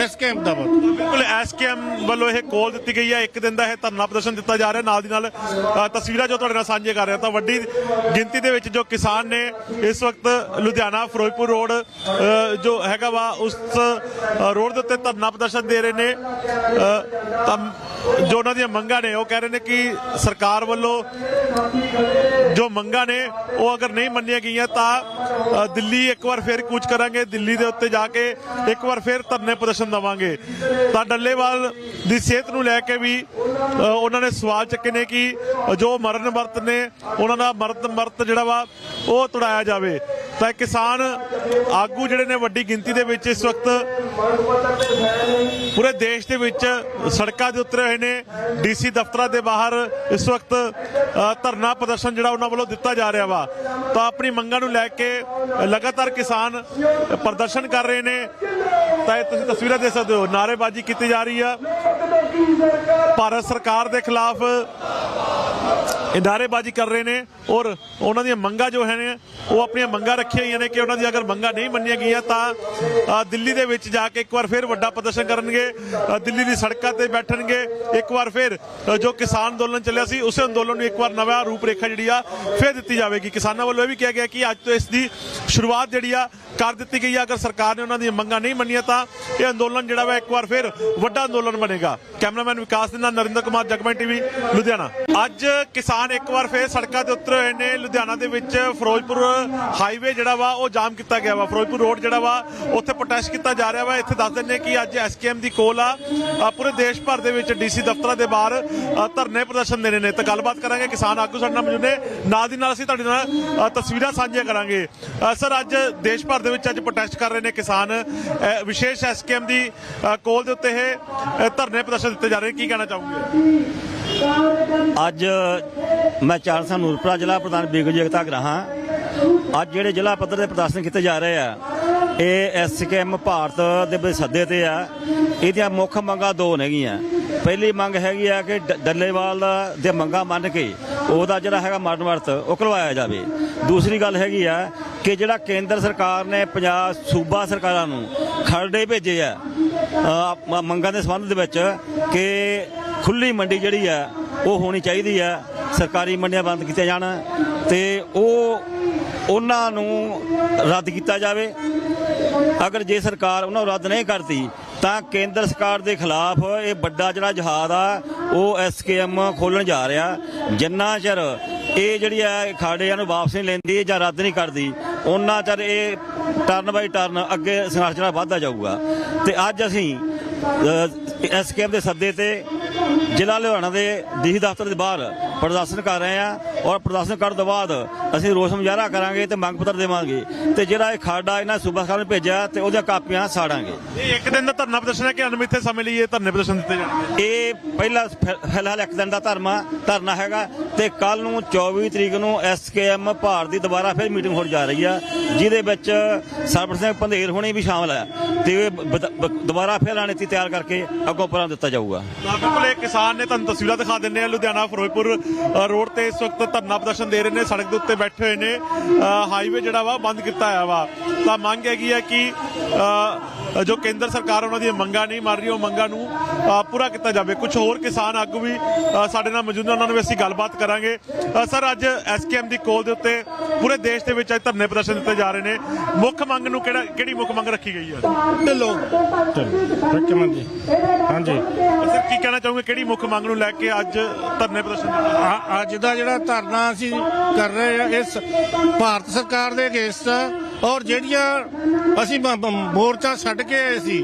ਇਸ ਕੈਂਪ ਦਾ ਵੱਲ ਬਿਲਕੁਲ ਐਸਕੇਐਮ ਵੱਲੋਂ ਇਹ ਕੋਲ ਦਿੱਤੀ ਗਈ ਹੈ। ਇੱਕ ਦਿਨ ਦਾ ਇਹ ਧਰਨਾ ਪ੍ਰਦਰਸ਼ਨ ਦਿੱਤਾ ਜਾ ਰਿਹਾ। ਨਾਲ ਦੀ ਨਾਲ ਅ, ਤਸਵੀਰਾਂ ਜੋ ਤੁਹਾਡੇ ਨਾਲ ਸਾਂਝੇ ਕਰ ਰਿਹਾ ਤਾਂ ਵੱਡੀ ਗਿਣਤੀ ਦੇ ਵਿੱਚ ਜੋ ਕਿਸਾਨ ਨੇ ਇਸ ਵਕਤ ਲੁਧਿਆਣਾ ਫਿਰੋਜ਼ਪੁਰ ਰੋਡ ਅ, ਜੋ ਹੈਗਾ ਵਾ ਉਸ ਅ, ਰੋਡ ਦੇ ਉੱਤੇ ਧਰਨਾ ਪ੍ਰਦਰਸ਼ਨ ਦੇ ਰਹੇ ਨੇ। ਅ, ਤਾਂ ਜੋ ਉਹਨਾਂ ਦੀਆਂ ਮੰਗਾਂ ਨੇ ਉਹ ਕਹਿ ਰਹੇ ਨੇ ਕਿ ਸਰਕਾਰ ਵੱਲੋਂ ਜੋ ਮੰਗਾਂ ਨੇ ਉਹ ਅਗਰ ਨਹੀਂ ਮੰਨੀਆਂ ਗਈਆਂ ਤਾਂ ਅ, ਦਿੱਲੀ ਇੱਕ ਵਾਰ ਫਿਰ ਕੂਚ ਕਰਾਂਗੇ। ਦਿੱਲੀ ਦੇ ਉੱਤੇ ਜਾ ਕੇ ਇੱਕ ਵਾਰ ਫਿਰ ਧਰਨੇ ਪ੍ਰਦਰਸ਼ਨ ਦਵਾਂਗੇ। ਤਾਂ ਡੱਲੇਵਾਲ ਦੀ ਸਿਹਤ ਨੂੰ ਲੈ ਕੇ ਵੀ ਉਹਨਾਂ ਨੇ ਸਵਾਲ ਚੱਕੇ ਨੇ ਕਿ ਜੋ ਮਰਨ ਵਰਤ ਨੇ, ਉਹਨਾਂ ਦਾ ਮਰਨ ਵਰਤ ਜਿਹੜਾ ਵਾ, ਉਹ ਤੁੜਾਇਆ ਜਾਵੇ। ਤਾਂ ਇਹ ਕਿਸਾਨ ਆਗੂ ਜਿਹੜੇ ਨੇ ਵੱਡੀ ਗਿਣਤੀ ਦੇ ਵਿੱਚ ਇਸ ਵਕਤ ਪੂਰੇ ਦੇਸ਼ ਦੇ ਵਿੱਚ ਸੜਕਾਂ ਦੇ ਉਤਰੇ ਹੋਏ ਨੇ, ਡੀਸੀ ਦਫ਼ਤਰਾਂ ਦੇ ਬਾਹਰ ਇਸ ਵਕਤ ਧਰਨਾ ਪ੍ਰਦਰਸ਼ਨ ਜਿਹੜਾ ਉਹਨਾਂ ਵੱਲੋਂ ਦਿੱਤਾ ਜਾ ਰਿਹਾ ਵਾ। ਤਾਂ ਆਪਣੀ ਮੰਗਾਂ ਨੂੰ ਲੈ ਕੇ ਲਗਾਤਾਰ ਕਿਸਾਨ ਪ੍ਰਦਰਸ਼ਨ ਕਰ ਰਹੇ ਨੇ। ਤਾਂ ਇਹ ਤੁਸੀਂ ਤਸਵੀਰਾਂ ਦੇਖ ਸਕਦੇ ਹੋ, ਨਾਅਰੇਬਾਜ਼ੀ ਕੀਤੀ ਜਾ ਰਹੀ ਆ। ਭਾਰਤ ਸਰਕਾਰ ਦੇ ਖਿਲਾਫ ਇਹ ਨਾਅਰੇਬਾਜ਼ੀ ਕਰ ਰਹੇ ਨੇ ਔਰ ਉਹਨਾਂ ਦੀਆਂ ਮੰਗਾਂ ਜੋ ਹੈ ਨੇ ਉਹ ਆਪਣੀਆਂ ਮੰਗਾਂ ਰੱਖੀਆਂ ਹੋਈਆਂ ਨੇ ਕਿ ਉਹਨਾਂ ਦੀ ਅਗਰ ਮੰਗਾਂ ਨਹੀਂ ਮੰਨੀਆਂ ਗਈਆਂ ਤਾਂ ਦਿੱਲੀ ਦੇ ਵਿੱਚ ਜਾ ਕੇ ਇੱਕ ਵਾਰ ਫਿਰ ਵੱਡਾ ਪ੍ਰਦਰਸ਼ਨ ਕਰਨਗੇ ਦਿੱਲੀ ਦੀ ਸੜਕਾਂ ਤੇ ਬੈਠਣਗੇ, ਇੱਕ ਵਾਰ ਫਿਰ ਜੋ ਕਿਸਾਨ ਅੰਦੋਲਨ ਚੱਲਿਆ ਸੀ, ਉਸੇ ਅੰਦੋਲਨ ਨੂੰ ਇੱਕ ਵਾਰ ਨਵਾਂ ਰੂਪ ਰੇਖਾ ਜਿਹੜੀ ਆ, ਫਿਰ ਦਿੱਤੀ ਜਾਵੇਗੀ। ਕਿਸਾਨਾਂ ਵੱਲੋਂ ਇਹ ਵੀ ਕਿਹਾ ਗਿਆ ਕਿ ਅੱਜ ਤੋਂ ਇਸ ਦੀ ਸ਼ੁਰੂਆਤ ਜਿਹੜੀ ਆ, ਕਰ ਦਿੱਤੀ ਗਈ ਆ। ਅਗਰ ਸਰਕਾਰ ਨੇ ਉਹਨਾਂ ਦੀਆਂ ਮੰਗਾਂ ਨਹੀਂ ਮੰਨੀਆਂ ਤਾਂ ਇਹ ਅੰਦੋਲਨ ਜਿਹੜਾ ਵਾ ਇੱਕ ਵਾਰ ਫਿਰ ਵੱਡਾ ਅੰਦੋਲਨ ਬਣੇਗਾ। ਕੈਮਰਾਮੈਨ ਵਿਕਾਸ ਦੇ ਨਾਲ ਨਰਿੰਦਰ ਕੁਮਾਰ, ਜਗਮਨ ਟੀਵੀ, ਲੁਧਿਆਣਾ। ਅੱਜ ਕਿਸਾਨ ਕਿਸਾਨ ਇੱਕ ਵਾਰ ਫੇਰ ਸੜਕਾਂ ਤੇ ਉਤਰੇ ਹੋਏ ਨੇ। ਲੁਧਿਆਣਾ ਦੇ ਵਿੱਚ ਫਿਰੋਜ਼ਪੁਰ ਹਾਈਵੇ ਜਿਹੜਾ ਵਾ ਉਹ ਜਾਮ ਕੀਤਾ ਗਿਆ ਵਾ। ਫਿਰੋਜ਼ਪੁਰ ਰੋਡ ਜਿਹੜਾ ਵਾ ਉੱਥੇ ਪ੍ਰੋਟੈਸਟ ਕੀਤਾ ਜਾ ਰਿਹਾ ਵਾ। ਇੱਥੇ ਦੱਸ ਦਿੰਦੇ ਕਿ ਅੱਜ ਐਸਕੇਐਮ ਦੀ ਕੋਲ ਆ। ਪੂਰੇ ਦੇਸ਼ ਭਰ ਦੇ ਵਿੱਚ ਡੀਸੀ ਦਫ਼ਤਰਾਂ ਦੇ ਬਾਹਰ ਧਰਨੇ ਪ੍ਰਦਰਸ਼ਨ ਦੇਣੇ ਨੇ। ਤਾਂ ਗੱਲਬਾਤ ਕਰਾਂਗੇ ਕਿਸਾਨ ਆਗੂ ਸਾਡੇ ਨਾਲ ਮੌਜੂਦ ਨੇ। ਨਾਲ ਦੀ ਨਾਲ ਅਸੀਂ ਤੁਹਾਡੇ ਨਾਲ ਤਸਵੀਰਾਂ ਸਾਂਝੀਆਂ ਕਰਾਂਗੇ। ਸਰ ਅੱਜ ਦੇਸ਼ ਭਰ ਦੇ ਵਿੱਚ ਅੱਜ ਪ੍ਰੋਟੈਸਟ ਕਰ ਰਹੇ ਨੇ ਕਿਸਾਨ। ਅ, ਵਿਸ਼ੇਸ਼ ਐਸਕੇਐਮ ਦੀ ਕੋਲ ਦੇ ਉੱਤੇ ਇਹ ਧਰਨੇ ਪ੍ਰਦਰਸ਼ਨ ਦਿੱਤੇ ਜਾ ਰਹੇ ਨੇ। ਕੀ ਕਹਿਣਾ ਚਾਹੋਗੇ? ਅੱਜ ਮੈਂ ਚਾਰਸਾ ਨੂਰਪੁਰਾ ਜ਼ਿਲ੍ਹਾ ਪ੍ਰਧਾਨ ਬੀਗੂ ਜਗਤਾ ਗ੍ਰਾਹਾਂ ਅੱਜ ਜਿਹੜੇ ਜ਼ਿਲ੍ਹਾ ਪੱਧਰ ਦੇ ਪ੍ਰਦਰਸ਼ਨ ਕੀਤੇ ਜਾ ਰਹੇ ਆ, ਇਹ ਐਸਕੇਐਮ ਭਾਰਤ ਦੇ ਸੱਦੇ ਤੇ ਆ। ਇਹਦੀਆਂ ਮੁੱਖ ਮੰਗਾਂ ਦੋ ਨੇਗੀਆਂ। ਪਹਿਲੀ ਮੰਗ ਹੈਗੀ ਆ ਕਿ ਡੱਲੇਵਾਲ ਦੇ ਮੰਗਾਂ ਮੰਨ ਕੇ ਉਹਦਾ ਜਿਹੜਾ ਹੈਗਾ ਮਰਨ ਵਰਤ ਉਹ ਕਰਵਾਇਆ ਜਾਵੇ। ਦੂਸਰੀ ਗੱਲ ਹੈਗੀ ਆ ਕਿ ਜਿਹੜਾ ਕੇਂਦਰ ਸਰਕਾਰ ਨੇ ਪੰਜਾਬ ਸੂਬਾ ਸਰਕਾਰਾਂ ਨੂੰ ਖਰੜੇ ਭੇਜੇ ਆ ਮੰਗਾਂ ਦੇ ਸੰਬੰਧ ਦੇ ਵਿੱਚ ਕਿ ਖੁੱਲੀ ਮੰਡੀ ਜਿਹੜੀ ਆ, ਉਹ ਹੋਣੀ ਚਾਹੀਦੀ ਆ। ਸਰਕਾਰੀ ਮੰਡੀਆਂ ਬੰਦ ਕੀਤੀਆਂ ਜਾਣ ਤੇ ਉਹ ਉਹਨਾਂ ਨੂੰ ਰੱਦ ਕੀਤਾ ਜਾਵੇ। ਅਗਰ ਜੇ ਸਰਕਾਰ ਉਹਨਾਂ ਨੂੰ ਰੱਦ ਨਹੀਂ ਕਰਦੀ, ਤਾਂ ਕੇਂਦਰ ਸਰਕਾਰ ਦੇ ਖਿਲਾਫ ਇਹ ਵੱਡਾ ਜਿਹੜਾ ਜਹਾਦ ਆ, ਉਹ ਐਸਕੇਐਮ ਖੋਲਣ ਜਾ ਰਿਹਾ। ਜਿੰਨਾ ਚਿਰ ਇਹ ਜਿਹੜੀ ਆ ਖਾੜਿਆਂ ਨੂੰ ਵਾਪਸ ਨਹੀਂ ਲੈਂਦੀ ਜਾਂ ਰੱਦ ਨਹੀਂ ਕਰਦੀ ਉਹਨਾਂ ਚਿਰ ਇਹ ਟਰਨ ਬਾਈ ਟਰਨ ਅੱਗੇ ਸੰਘਰਸ਼ ਜਿਹੜਾ ਵੱਧਦਾ ਜਾਊਗਾ। ਤੇ ਅੱਜ ਅਸੀਂ ਐਸਕੇਐਮ ਦੇ ਸੱਦੇ ਤੇ ਜ਼ਿਲ੍ਹਾ ਲੁਧਿਆਣਾ ਦੇ ਡੀਸੀ ਦਫ਼ਤਰ ਦੇ ਬਾਹਰ ਪ੍ਰਦਰਸ਼ਨ ਕਰ ਰਹੇ ਆ ਔਰ ਪ੍ਰਦਰਸ਼ਨ ਕਰਨ ਤੋਂ ਬਾਅਦ ਅਸੀਂ ਰੋਸ ਮੁਜ਼ਾਹਰਾ ਕਰਾਂਗੇ ਤੇ ਮੰਗ ਪੱਤਰ ਦੇਵਾਂਗੇ ਤੇ ਜਿਹੜਾ ਇਹ ਖਾਡਾ ਇਹਨਾਂ ਸੂਬਾ ਸਰਕਾਰ ਨੇ ਭੇਜਿਆ ਤੇ ਉਹਦੀਆਂ ਕਾਪੀਆਂ ਸਾੜਾਂਗੇ। ਇਹ ਇੱਕ ਦਿਨ ਦਾ ਧਰਨਾ ਪ੍ਰਦਰਸ਼ਨ ਹੈ ਕਿ ਅਨਮਿੱਥੇ ਸਮੇਂ ਲਈ ਇਹ ਧਰਨੇ ਪ੍ਰਦਰਸ਼ਨ ਦਿੱਤੇ ਜਾਣਗੇ? ਇਹ ਪਹਿਲਾ ਫਿਲਹਾਲ ਇੱਕ ਦਿਨ ਦਾ ਧਰਮਾ ਧਰਨਾ ਹੈਗਾ ਤੇ ਕੱਲ ਨੂੰ 24 ਤਰੀਕ ਨੂੰ ਐਸਕੇਐਮ ਭਾਰਤ ਦੀ ਦੁਬਾਰਾ ਫਿਰ ਮੀਟਿੰਗ ਹੋਣ ਜਾ ਰਹੀ ਆ ਜਿਹਦੇ ਵਿੱਚ ਸਰਬਤ ਸਿੰਘ ਪੰਧੇਰ ਹੋਣੀ ਵੀ ਸ਼ਾਮਲ ਹੈ ਤੇ ਦੁਬਾਰਾ ਫਿਰ ਰਣਨੀਤੀ ਤਿਆਰ ਕਰਕੇ ਅੱਗੋਂ ਪਰਾਂ ਦਿੱਤਾ ਜਾਊਗਾ। ਬਿਲਕੁਲ ਇਹ ਕਿਸਾਨ ਨੇ ਤੁਹਾਨੂੰ ਤਸਵੀਰਾਂ ਦਿਖਾ ਦਿੰਨੇ ਆ ਲੁਧਿਆਣਾ ਫਿਰੋਜ਼ਪੁਰ ਰੋਡ ਤੇ ਇਸ ਵਕਤ ਧਰਨਾ ਪ੍ਰਦਰਸ਼ਨ ਦੇ ਰਹੇ ਨੇ। ਸੜਕ ਦੇ ਉੱਤੇ ਬੈਠੇ ਹੋਏ ਨੇ। ਹਾਈਵੇ ਜਿਹੜਾ ਵਾ ਬੰਦ ਕੀਤਾ ਹੋਇਆ ਵਾ। ਤਾਂ ਮੰਗ ਹੈਗੀ ਆ ਕਿ ਜੋ ਕੇਂਦਰ ਸਰਕਾਰ ਉਹਨਾਂ ਦੀਆਂ ਮੰਗਾਂ ਨਹੀਂ ਮੰਨ ਰਹੀ। ਉਹ ਮੰਗਾਂ ਨੂੰ ਪੂਰਾ ਕੀਤਾ ਜਾਵੇ। ਕੁਝ ਹੋਰ ਕਿਸਾਨ ਆਗੂ ਵੀ ਸਾਡੇ ਨਾਲ ਮੌਜੂਦ ਨੇ। ਉਹਨਾਂ ਨੂੰ ਵੀ ਅਸੀਂ ਗੱਲਬਾਤ ਕਰਾਂਗੇ। ਸਰ ਅੱਜ ਐਸਕੇਐਮ ਦੀ ਕੋਲ ਦੇ ਉੱਤੇ ਪੂਰੇ ਦੇਸ਼ ਦੇ ਵਿੱਚ ਅੱਜ ਧਰਨੇ ਪ੍ਰਦਰਸ਼ਨ ਦਿੱਤੇ ਜਾ ਰਹੇ ਨੇ। ਮੁੱਖ ਮੰਗ ਨੂੰ ਕਿਹੜਾ ਕਿਹੜੀ ਮੁੱਖ ਮੰਗ ਰੱਖੀ ਗਈ ਹੈ? ਢਿੱਲੋਂ। ਹਾਂਜੀ। ਸਰ ਕੀ ਕਹਿਣਾ ਚਾਹੋਗੇ? ਕਿਹੜੀ ਮੁੱਖ ਮੰਗ ਨੂੰ ਲੈ ਕੇ ਅੱਜ ਧਰਨੇ ਪ੍ਰਦਰਸ਼ਨ ਦਿੱਤੇ ਅੱਜ ਦਾ ਜਿਹੜਾ ਧਰਨਾ ਅਸੀਂ ਕਰ ਰਹੇ ਆ ਇਸ ਭਾਰਤ ਸਰਕਾਰ ਦੇ ਅਗੇਂਸਟ ਔਰ ਜਿਹੜੀਆਂ ਅਸੀਂ ਮੋਰਚਾ ਛੱਡ ਕੇ ਆਏ ਸੀ,